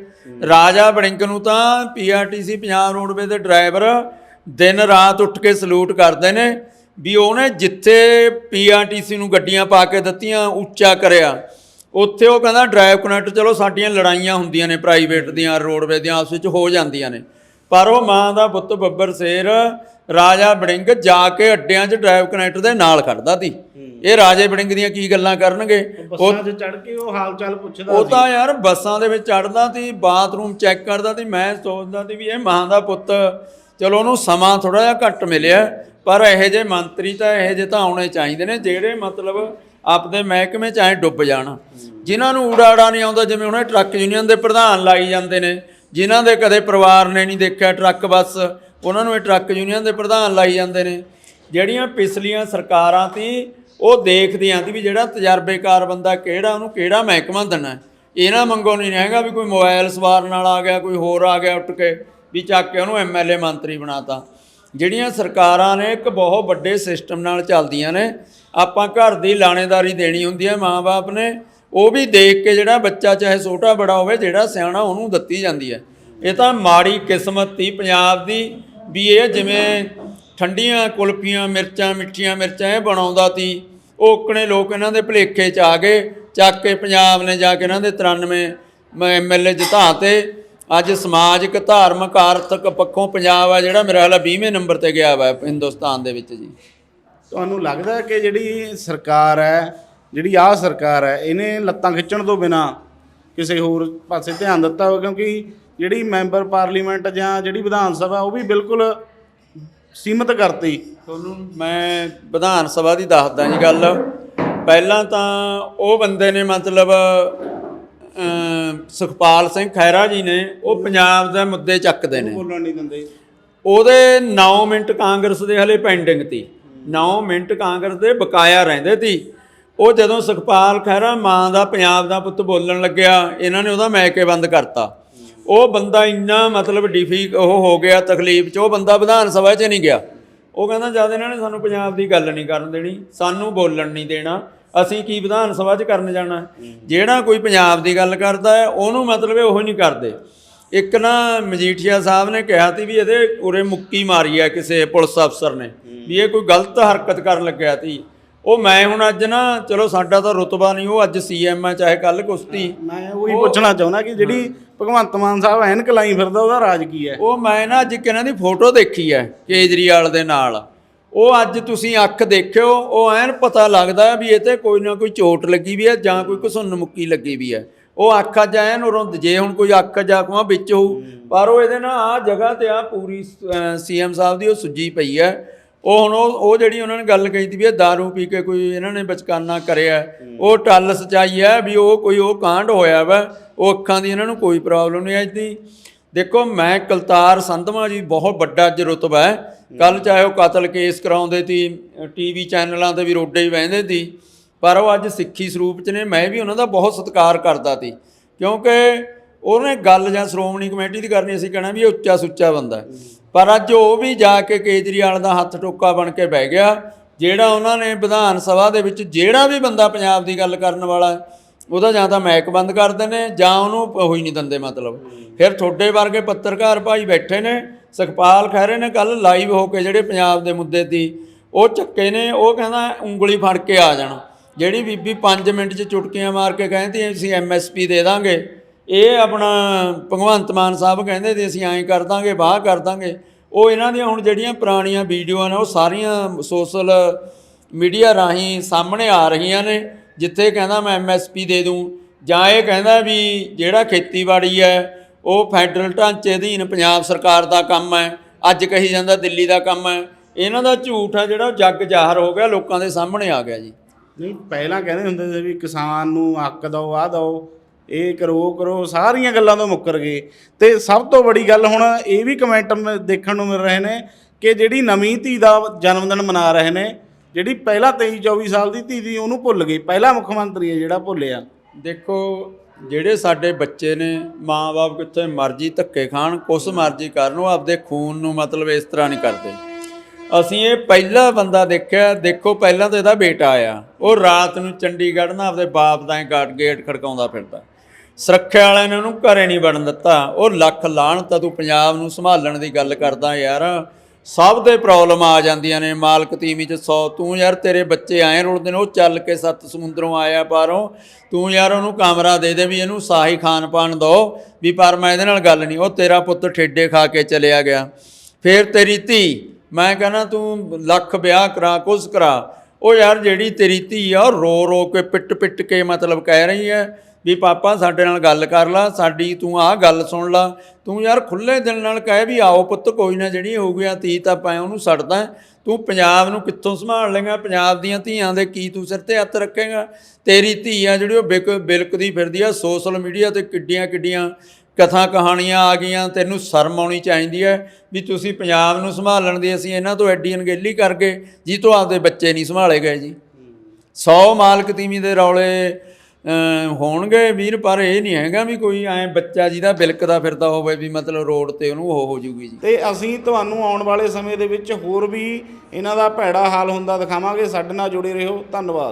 S1: ਰਾਜਾ ਬੜਿੰਕ ਨੂੰ ਤਾਂ ਪੀਆਰਟੀਸੀ ਪੰਜਾਬ ਰੋਡਵੇ ਦੇ ਡਰਾਈਵਰ ਦਿਨ ਰਾਤ ਉੱਠ ਕੇ ਸਲੂਟ ਕਰਦੇ ਨੇ ਵੀ ਉਹਨੇ ਜਿੱਥੇ ਪੀਆਰਟੀਸੀ ਨੂੰ ਗੱਡੀਆਂ ਪਾ ਕੇ ਦਿੱਤੀਆਂ, ਉੱਚਾ ਕਰਿਆ। ਉੱਥੇ ਉਹ ਕਹਿੰਦਾ ਡਰਾਈਵ ਕਨੈਕਟ ਚਲੋ ਸਾਡੀਆਂ ਲੜਾਈਆਂ ਹੁੰਦੀਆਂ ਨੇ ਪ੍ਰਾਈਵੇਟ ਦੀਆਂ ਰੋਡਵੇ ਦੀਆਂ, ਆਪਸ ਵਿੱਚ ਹੋ ਜਾਂਦੀਆਂ ਨੇ। ਪਰ ਉਹ ਮਾਂ ਦਾ ਪੁੱਤ ਬੱਬਰ ਸੇਰ ਰਾਜਾ ਬੜਿੰਗ ਜਾ ਕੇ ਅੱਡਿਆਂ 'ਚ ਡਰਾਈਵ ਕਨੈਕਟ ਦੇ ਨਾਲ ਖੜਦਾ ਸੀ। ਇਹ ਰਾਜੇ ਬੜਿੰਗ ਦੀਆਂ ਕੀ ਗੱਲਾਂ ਕਰਨਗੇ? ਉਹ
S2: ਬੱਸਾਂ 'ਚ ਚੜ ਕੇ ਉਹ ਹਾਲ ਚਾਲ ਪੁੱਛਦਾ
S1: ਉਹ ਤਾਂ ਯਾਰ ਬੱਸਾਂ ਦੇ ਵਿੱਚ ਚੜਦਾ ਸੀ ਬਾਥਰੂਮ ਚੈੱਕ ਕਰਦਾ ਸੀ। ਮੈਂ ਸੋਚਦਾ ਸੀ ਵੀ ਇਹ ਮਾਂ ਦਾ ਪੁੱਤ ਚਲੋ ਉਹਨੂੰ ਸਮਾਂ ਥੋੜਾ ਜਿਹਾ ਘੱਟ ਮਿਲਿਆ ਪਰ ਇਹੋ ਜਿਹੇ ਮੰਤਰੀ ਤਾਂ ਇਹੋ ਜਿਹੇ ਤਾਂ ਆਉਣੇ ਚਾਹੀਦੇ ਨੇ ਜਿਹੜੇ ਮਤਲਬ ਆਪਦੇ ਮਹਿਕਮੇ ਚ ਐ ਡੁੱਬ ਜਾਣ। ਜਿਨ੍ਹਾਂ ਨੂੰ ਊੜਾੜਾ ਨਹੀਂ ਆਉਂਦਾ ਜਿਵੇਂ ਉਹਨੇ ਟਰੱਕ ਯੂਨੀਅਨ ਦੇ ਪ੍ਰਧਾਨ ਲਾਈ ਜਾਂਦੇ ਨੇ ਜਿਨ੍ਹਾਂ ਦੇ ਕਦੇ ਪਰਿਵਾਰ ਨੇ ਨਹੀਂ ਦੇਖਿਆ ਟਰੱਕ ਬੱਸ ਉਹਨਾਂ ਨੂੰ ਇਹ ਟਰੱਕ ਯੂਨੀਅਨ ਦੇ ਪ੍ਰਧਾਨ ਲਾਈ ਜਾਂਦੇ ਨੇ। ਜਿਹੜੀਆਂ ਪਿਛਲੀਆਂ ਸਰਕਾਰਾਂ ਤੀ ਉਹ ਦੇਖਦੀਆਂ ਸੀ ਵੀ ਜਿਹੜਾ ਤਜਰਬੇਕਾਰ ਬੰਦਾ ਕਿਹੜਾ, ਉਹਨੂੰ ਕਿਹੜਾ ਮਹਿਕਮਾ ਦੇਣਾ ਇਹਨਾਂ ਮੰਗੋ ਨਹੀਂ ਹੈਗਾ ਵੀ ਕੋਈ ਮੋਬਾਈਲ ਸਵਾਰਨ ਨਾਲ ਆ ਗਿਆ, ਕੋਈ ਹੋਰ ਆ ਗਿਆ ਉੱਠ ਕੇ, ਵੀ ਚੱਕ ਕੇ ਉਹਨੂੰ ਐਮਐਲਏ ਮੰਤਰੀ ਬਣਾਤਾ। ਜਿਹੜੀਆਂ ਸਰਕਾਰਾਂ ਨੇ ਇੱਕ ਬਹੁਤ ਵੱਡੇ ਸਿਸਟਮ ਨਾਲ ਚੱਲਦੀਆਂ ਨੇ, ਆਪਾਂ ਘਰ ਦੀ ਲਾਣੇਦਾਰੀ ਦੇਣੀ ਹੁੰਦੀ ਹੈ, ਮਾਂ-ਬਾਪ ਨੇ, ਉਹ ਵੀ ਦੇਖ ਕੇ ਜਿਹੜਾ ਬੱਚਾ ਚਾਹੇ ਛੋਟਾ ਬੜਾ ਹੋਵੇ, ਜਿਹੜਾ ਸਿਆਣਾ ਉਹਨੂੰ ਦਿੱਤੀ ਜਾਂਦੀ ਹੈ। ਇਹ ਤਾਂ ਮਾੜੀ ਕਿਸਮਤ ਸੀ, ਪੰਜਾਬ ਦੀ ਵੀ ਇਹ ਜਿਵੇਂ ਠੰਡੀਆਂ ਕੁਲਫੀਆਂ, ਮਿਰਚਾਂ, ਮਿੱਠੀਆਂ ਮਿਰਚਾਂ ਇਹ ਬਣਾਉਂਦਾ ਸੀ। ਓਕਣੇ ਲੋਕ ਇਹਨਾਂ ਦੇ ਭਲੇਖੇ ਚ ਆ ਗਏ। ਚੱਕ ਕੇ ਪੰਜਾਬ ਨੇ ਜਾ ਕੇ ਇਹਨਾਂ ਦੇ 93 ਐਮਐਲਏ ਜਿਤਾ ਤੇ ਅੱਜ ਸਮਾਜਿਕ ਧਾਰਮਿਕ ਆਰਥਿਕ ਪੱਖੋਂ ਪੰਜਾਬ ਆ ਜਿਹੜਾ ਮੇਰਾ ਹਾਲ 20ਵੇਂ ਨੰਬਰ ਤੇ ਗਿਆ ਵਾ ਹਿੰਦੁਸਤਾਨ ਦੇ ਵਿੱਚ ਜੀ।
S2: ਤੁਹਾਨੂੰ ਲੱਗਦਾ ਕਿ ਜਿਹੜੀ ਸਰਕਾਰ ਹੈ, ਜਿਹੜੀ ਆਹ ਸਰਕਾਰ ਹੈ, ਇਹਨੇ ਲੱਤਾਂ ਖਿੱਚਣ ਤੋਂ ਬਿਨਾ ਕਿਸੇ ਹੋਰ ਪਾਸੇ ਧਿਆਨ ਦਿੱਤਾ ਹੋਵੇ? ਕਿਉਂਕਿ ਜਿਹੜੀ ਮੈਂਬਰ ਪਾਰਲੀਮੈਂਟ ਜਾਂ ਜਿਹੜੀ ਵਿਧਾਨ ਸਭਾ ਉਹ ਵੀ ਬਿਲਕੁਲ ਸੀਮਤ ਕਰਤੀ।
S1: ਤੁਹਾਨੂੰ ਮੈਂ ਵਿਧਾਨ ਸਭਾ ਦੀ ਦੱਸਦਾ ਜੀ ਗੱਲ। ਪਹਿਲਾਂ ਤਾਂ ਉਹ ਬੰਦੇ ਨੇ ਮਤਲਬ ਸੁਖਪਾਲ ਸਿੰਘ ਖਹਿਰਾ ਜੀ ਨੇ ਉਹ ਪੰਜਾਬ ਦੇ ਮੁੱਦੇ ਚੱਕਦੇ ਨੇ।
S2: ਬੋਲਣ ਨਹੀਂ ਦਿੰਦੇ।
S1: ਉਹਦੇ 9 ਮਿੰਟ ਕਾਂਗਰਸ ਦੇ ਹਲੇ ਪੈਂਡਿੰਗ ਤੀ। 9 ਮਿੰਟ ਕਾਂਗਰਸ ਦੇ ਬਕਾਇਆ ਰਹਿੰਦੇ ਤੀ। ਉਹ ਜਦੋਂ ਸੁਖਪਾਲ ਖਹਿਰਾ ਮਾਂ ਦਾ ਪੰਜਾਬ ਦਾ ਪੁੱਤ ਬੋਲਣ ਲੱਗਿਆ ਇਹਨਾਂ ਨੇ ਉਹਦਾ ਮੈਕੇ ਬੰਦ ਕਰਤਾ। ਉਹ ਬੰਦਾ ਇੰਨਾ ਮਤਲਬ ਡਿਫੀ ਉਹ ਹੋ ਗਿਆ, ਤਕਲੀਫ ਚ, ਉਹ ਬੰਦਾ ਵਿਧਾਨ ਸਭਾ 'ਚ ਨਹੀਂ ਗਿਆ। ਉਹ ਕਹਿੰਦਾ ਜਦ ਇਹਨਾਂ ਨੇ ਸਾਨੂੰ ਪੰਜਾਬ ਦੀ ਗੱਲ ਨਹੀਂ ਕਰਨ ਦੇਣੀ, ਸਾਨੂੰ ਬੋਲਣ ਨਹੀਂ ਦੇਣਾ, ਅਸੀਂ ਕੀ ਵਿਧਾਨ ਸਭਾ 'ਚ ਕਰਨ ਜਾਣਾ? ਜਿਹੜਾ ਕੋਈ ਪੰਜਾਬ ਦੀ ਗੱਲ ਕਰਦਾ ਹੈ, ਉਹਨੂੰ ਮਤਲਬ ਇਹ ਉਹ ਨਹੀਂ ਕਰਦੇ। ਇੱਕ ਨਾ ਮਜੀਠੀਆ ਸਾਹਿਬ ਨੇ ਕਿਹਾ ਸੀ ਵੀ ਇਹਦੇ ਉਰੇ ਮੁੱਕੀ ਮਾਰੀ ਹੈ ਕਿਸੇ ਪੁਲਿਸ ਅਫਸਰ ਨੇ, ਵੀ ਇਹ ਕੋਈ ਗਲਤ ਹਰਕਤ ਕਰਨ ਲੱਗਿਆ ਸੀ। ਉਹ ਮੈਂ ਹੁਣ ਅੱਜ ਨਾ ਚਲੋ ਸਾਡਾ ਤਾਂ ਰੁਤਬਾ ਨਹੀਂ ਉਹ ਅੱਜ ਸੀਐਮ ਹੈ ਚਾਹੇ ਕੱਲ ਕੁਸ਼ਤੀ।
S2: ਮੈਂ ਉਹੀ ਪੁੱਛਣਾ ਚਾਹੁੰਦਾ ਕਿ ਜਿਹੜੀ ਭਗਵੰਤ ਮਾਨ ਸਾਹਿਬ ਐਨਕ ਲਾਈ ਫਿਰਦਾ ਉਹਦਾ ਰਾਜ ਕੀ ਹੈ?
S1: ਉਹ ਮੈਂ ਨਾ ਅੱਜ ਇੱਕ ਇਹਨਾਂ ਦੀ ਫੋਟੋ ਦੇਖੀ ਹੈ ਕੇਜਰੀਵਾਲ ਦੇ ਨਾਲ। ਉਹ ਅੱਜ ਤੁਸੀਂ ਅੱਖ ਦੇਖਿਓ ਉਹ ਐਨ ਪਤਾ ਲੱਗਦਾ ਵੀ ਇਹ ਤੇ ਕੋਈ ਨਾ ਕੋਈ ਚੋਟ ਲੱਗੀ ਵੀ ਹੈ ਜਾਂ ਕੋਈ ਘਸੁੰਨ ਮੁੱਕੀ ਲੱਗੀ ਵੀ ਹੈ। ਉਹ ਅੱਖ ਅੱਜ ਐਨ ਉਰੋਂ ਜੇ ਹੁਣ ਕੋਈ ਅੱਖ ਜਾਕਵਾ ਵਿੱਚ ਹੋਊ ਪਰ ਉਹ ਇਹਦੇ ਨਾਲ ਆ ਜਗ੍ਹਾ ਤੇ ਆ ਪੂਰੀ ਸੀਐਮ ਸਾਹਿਬ ਦੀ ਉਹ ਸੁੱਜੀ ਪਈ ਹੈ। ਉਹ ਹੁਣ ਉਹ ਉਹ ਜਿਹੜੀ ਉਹਨਾਂ ਨੇ ਗੱਲ ਕਹੀ ਸੀ ਵੀ ਇਹ दारू ਪੀ ਕੇ ਕੋਈ ਇਹਨਾਂ ਨੇ ਬਚਕਾਨਾ ਕਰਿਆ, ਉਹ ਟੱਲ ਸਚਾਈ ਹੈ ਵੀ ਉਹ ਕੋਈ ਉਹ ਕਾਂਡ ਹੋਇਆ ਵਾ, ਉਹ ਅੱਖਾਂ ਦੀ ਇਹਨਾਂ ਨੂੰ ਕੋਈ ਪ੍ਰੋਬਲਮ ਨਹੀਂ ਅੱਜ ਦੀ ਦੇਖੋ ਮੈਂ ਕਲਤਾਰ ਸੰਧਵਾ ਜੀ ਬਹੁਤ ਵੱਡਾ ਅੱਜ ਰੁਤਬਾ ਹੈ। ਕੱਲ ਚਾਹੇ ਉਹ ਕਤਲ ਕੇਸ ਕਰਾਉਂਦੇ ਸੀ ਟੀਵੀ ਚੈਨਲਾਂ ਤੇ ਵੀ ਰੋਡੇ ਹੀ ਵਹਿੰਦੇ ਸੀ ਪਰ ਉਹ ਅੱਜ ਸਿੱਖੀ ਸਰੂਪ ਚ ਨੇ, ਮੈਂ ਵੀ ਉਹਨਾਂ ਦਾ ਬਹੁਤ ਸਤਿਕਾਰ ਕਰਦਾ ਸੀ ਕਿਉਂਕਿ ਉਹਨੇ ਗੱਲ ਜਾਂ ਸ਼੍ਰੋਮਣੀ ਕਮੇਟੀ ਦੀ ਕਰਨੀ, ਅਸੀਂ ਕਹਿਣਾ ਵੀ ਇਹ ਉੱਚਾ ਸੁੱਚਾ ਬੰਦਾ ਪਰ ਅੱਜ ਉਹ ਵੀ ਜਾ ਕੇ ਕੇਜਰੀਵਾਲ ਦਾ ਹੱਥ ਟੋਕਾ ਬਣ ਕੇ ਬਹਿ ਗਿਆ, ਜਿਹੜਾ ਉਹਨਾਂ ਨੇ ਵਿਧਾਨ ਸਭਾ ਦੇ ਵਿੱਚ ਜਿਹੜਾ ਵੀ ਬੰਦਾ ਪੰਜਾਬ ਦੀ ਗੱਲ ਕਰਨ ਵਾਲਾ ਉਹਦਾ ਜਾਂ ਤਾਂ ਮੈਕ ਬੰਦ ਕਰਦੇ ਨੇ ਜਾਂ ਉਹਨੂੰ ਹੋਈ ਨਹੀਂ ਦਿੰਦੇ ਮਤਲਬ। ਫਿਰ ਤੁਹਾਡੇ ਵਰਗੇ ਪੱਤਰਕਾਰ ਭਾਈ ਬੈਠੇ ਨੇ, ਸੁਖਪਾਲ ਖਹਿਰੇ ਨੇ ਕੱਲ ਲਾਈਵ ਹੋ ਕੇ ਜਿਹੜੇ ਪੰਜਾਬ ਦੇ ਮੁੱਦੇ ਦੀ, ਉਹ ਚੱਕੇ ਨੇ, ਉਹ ਕਹਿੰਦਾ ਉਂਗਲੀ ਫੜ ਕੇ ਆ ਜਾਣਾ। ਜਿਹੜੀ ਬੀਬੀ 5 ਮਿੰਟ 'ਚ ਚੁਟਕੀਆਂ ਮਾਰ ਕੇ ਕਹਿੰਦੀ, ਅਸੀਂ ਐਮਐਸਪੀ ਦੇ ਦਾਂਗੇ। ਇਹ ਆਪਣਾ ਭਗਵੰਤ ਮਾਨ ਸਾਹਿਬ ਕਹਿੰਦੇ ਤੇ ਅਸੀਂ ਐਂ ਕਰ ਦਾਂਗੇ ਬਾਹ ਕਰ ਦਾਂਗੇ। ਉਹ ਇਹਨਾਂ ਦੀਆਂ ਹੁਣ ਜਿਹੜੀਆਂ ਪੁਰਾਣੀਆਂ ਵੀਡੀਓਆਂ ਨੇ, ਉਹ ਸਾਰੀਆਂ ਸੋਸ਼ਲ ਮੀਡੀਆ ਰਾਹੀਂ ਸਾਹਮਣੇ ਆ ਰਹੀਆਂ ਨੇ, ਜਿੱਥੇ ਕਹਿੰਦਾ ਮੈਂ ਐਮਐਸਪੀ ਦੇ ਦੂੰ। ਜਾਂ ਇਹ ਕਹਿੰਦਾ ਵੀ ਜਿਹੜਾ ਖੇਤੀਬਾੜੀ ਹੈ, ਉਹ ਫੈਡਰਲ ਢਾਂਚੇ ਅਧੀਨ ਪੰਜਾਬ ਸਰਕਾਰ ਦਾ ਕੰਮ ਹੈ, ਅੱਜ ਕਹੀ ਜਾਂਦਾ ਦਿੱਲੀ ਦਾ ਕੰਮ ਹੈ। ਇਹਨਾਂ ਦਾ ਝੂਠ ਆ ਜਿਹੜਾ ਉਹ ਜੱਗ ਜ਼ਾਹਰ ਹੋ ਗਿਆ, ਲੋਕਾਂ ਦੇ ਸਾਹਮਣੇ ਆ ਗਿਆ ਜੀ।
S2: ਨਹੀਂ, ਪਹਿਲਾਂ ਕਹਿੰਦੇ ਹੁੰਦੇ ਸੀ ਵੀ ਕਿਸਾਨ ਨੂੰ ਹੱਕ ਦਿਓ ਆ ਦਿਓ। ਇਹ ਕਰੋ ਕਰੋ ਸਾਰੀਆਂ ਗੱਲਾਂ ਤੋਂ ਮੁੱਕਰ ਗਏ। ਤੇ ਸਭ ਤੋਂ ਬੜੀ ਗੱਲ ਹੁਣ ਇਹ ਵੀ ਕਮੈਂਟ ਮ- ਦੇਖਣ ਨੂੰ ਮਿਲ ਰਹੇ ਨੇ ਕਿ ਜਿਹੜੀ ਨਵੀਂ ਧੀ ਦਾ ਜਨਮ ਦਿਨ ਮਨਾ ਰਹੇ ਨੇ, ਜਿਹੜੀ ਪਹਿਲਾਂ 23 24 ਸਾਲ ਦੀ ਧੀ ਦੀ ਉਹਨੂੰ ਭੁੱਲ ਗਈ ਪਹਿਲਾ ਮੁੱਖ ਮੰਤਰੀ ਹੈ ਜਿਹੜਾ ਭੁੱਲਿਆ।
S1: ਦੇਖੋ, ਜਿਹੜੇ ਸਾਡੇ ਬੱਚੇ ਨੇ, ਮਾਂ-ਬਾਪ ਕਿੱਥੇ ਮਰਜ਼ੀ ਧੱਕੇ ਖਾਣ, ਕੁਛ ਮਰਜ਼ੀ ਕਰਨ, ਉਹ ਆਪਦੇ ਖੂਨ ਨੂੰ ਮਤਲਬ ਇਸ ਤਰ੍ਹਾਂ ਨਹੀਂ ਕਰਦੇ। ਅਸੀਂ ਇਹ ਪਹਿਲਾ ਬੰਦਾ ਦੇਖਿਆ, ਦੇਖੋ ਪਹਿਲਾਂ ਤਾਂ ਇਹਦਾ ਬੇਟਾ ਆਇਆ। ਉਹ ਰਾਤ ਨੂੰ ਚੰਡੀਗੜ੍ਹ ਨਾਲ ਆਪਦੇ ਬਾਪ ਦਾ ਗਾਟ ਗੇਟ ਖੜਕਾਉਂਦਾ ਫਿਰਦਾ। ਸੁਰੱਖਿਆ ਵਾਲਿਆਂ ਨੇ ਉਹਨੂੰ ਘਰੇ ਨਹੀਂ ਵੜਨ ਦਿੱਤਾ। ਉਹ ਲੱਖ ਲਾਹਣ ਤਾਂ ਤੂੰ ਪੰਜਾਬ ਨੂੰ ਸੰਭਾਲਣ ਦੀ ਗੱਲ ਕਰਦਾ ਯਾਰ। ਸਭ ਦੇ ਪ੍ਰੋਬਲਮ ਆ ਜਾਂਦੀਆਂ ਨੇ। ਮਾਲਕ ਤੀਵੀ ਚ 100 ਤੂੰ ਯਾਰ ਤੇਰੇ ਬੱਚੇ ਆਏ ਰੁਲਦੇ ਨੇ, ਉਹ ਚੱਲ ਕੇ ਸੱਤ ਸਮੁੰਦਰੋਂ ਆਇਆ ਪਾਰੋਂ ਤੂੰ ਯਾਰ ਉਹਨੂੰ ਕਮਰਾ ਦੇ ਦੇ ਵੀ ਇਹਨੂੰ ਸਾਹੀ ਖਾਣ ਪਾਣ ਦੋ ਵੀ ਪਰ ਮੈਂ ਇਹਦੇ ਨਾਲ ਗੱਲ ਨਹੀਂ। ਉਹ ਤੇਰਾ ਪੁੱਤ ਠੇਡੇ ਖਾ ਕੇ ਚਲਿਆ ਗਿਆ। ਫੇਰ ਤੇਰੀ ਧੀ, ਮੈਂ ਕਹਿੰਦਾ ਤੂੰ ਲੱਖ ਵਿਆਹ ਕਰਾ ਕੁਝ ਕਰਾ। ਉਹ ਯਾਰ ਜਿਹੜੀ ਤੇਰੀ ਧੀ ਆ, ਉਹ ਰੋ ਰੋ ਕੇ ਪਿੱਟ ਪਿੱਟ ਕੇ ਮਤਲਬ ਕਹਿ ਰਹੀ ਹੈ। ਵੀ ਪਾਪਾ ਸਾਡੇ ਨਾਲ ਗੱਲ ਕਰ ਲਾ, ਸਾਡੀ ਤੂੰ ਆਹ ਗੱਲ ਸੁਣ ਲਾ। ਤੂੰ ਯਾਰ ਖੁੱਲੇ ਦਿਲ ਨਾਲ ਕਹੇ ਵੀ ਆਓ ਪੁੱਤ, ਕੋਈ ਨਾ ਜਿਹੜੀ ਹੋ ਗਿਆ ਧੀ ਤਾਂ ਪੈ ਉਹਨੂੰ ਛੱਡਦਾ ਤੂੰ ਪੰਜਾਬ ਨੂੰ ਕਿੱਥੋਂ ਸੰਭਾਲ ਲੇਗਾ ਪੰਜਾਬ ਦੀਆਂ ਧੀਆਂ ਦੇ ਕੀ ਤੂੰ ਸਿਰ ਤੇ ਹੱਥ ਰੱਖੇਗਾ? ਤੇਰੀ ਧੀ ਆ ਜਿਹੜੀ ਉਹ ਬਿਕ ਬਿਲਕਦੀ ਫਿਰਦੀ ਆ ਸੋਸ਼ਲ ਮੀਡੀਆ ਤੇ ਕਿੱਡੀਆਂ ਕਿੱਡੀਆਂ ਕਥਾ ਕਹਾਣੀਆਂ ਆ ਗਈਆਂ, ਤੈਨੂੰ ਸ਼ਰਮ ਆਉਣੀ ਚਾਹੀਦੀ ਹੈ ਵੀ ਤੁਸੀਂ ਪੰਜਾਬ ਨੂੰ ਸੰਭਾਲਣ ਦੀ ਅਸੀਂ ਇਹਨਾਂ ਤੋਂ ਐਡੀ ਅਣਗਹਿਲੀ ਕਰ ਗਏ ਜੀ ਤੋਂ ਆਪਦੇ ਬੱਚੇ ਨਹੀਂ ਸੰਭਾਲੇ ਗਏ ਜੀ। 100 ਮਾਲਕ ਤੀਵੀਂ ਦੇ ਰੌਲੇ ਹੋਣਗੇ ਵੀਰ, ਪਰ ਇਹ ਨਹੀਂ ਹੈਗਾ ਵੀ ਕੋਈ ਐ ਬੱਚਾ ਜਿਹਦਾ ਬਿਲਕਦਾ ਫਿਰਦਾ ਹੋਵੇ ਵੀ ਮਤਲਬ ਰੋਡ ਤੇ ਉਹਨੂੰ ਉਹ ਹੋ ਜੂਗੀ ਜੀ।
S2: ਤੇ ਅਸੀਂ ਤੁਹਾਨੂੰ ਆਉਣ ਵਾਲੇ ਸਮੇਂ ਦੇ ਵਿੱਚ ਹੋਰ ਵੀ ਇਹਨਾਂ ਦਾ ਭੈੜਾ ਹਾਲ ਹੁੰਦਾ ਦਿਖਾਵਾਂਗੇ। ਸਾਡੇ ਨਾਲ ਜੁੜੇ ਰਹੋ। ਧੰਨਵਾਦ।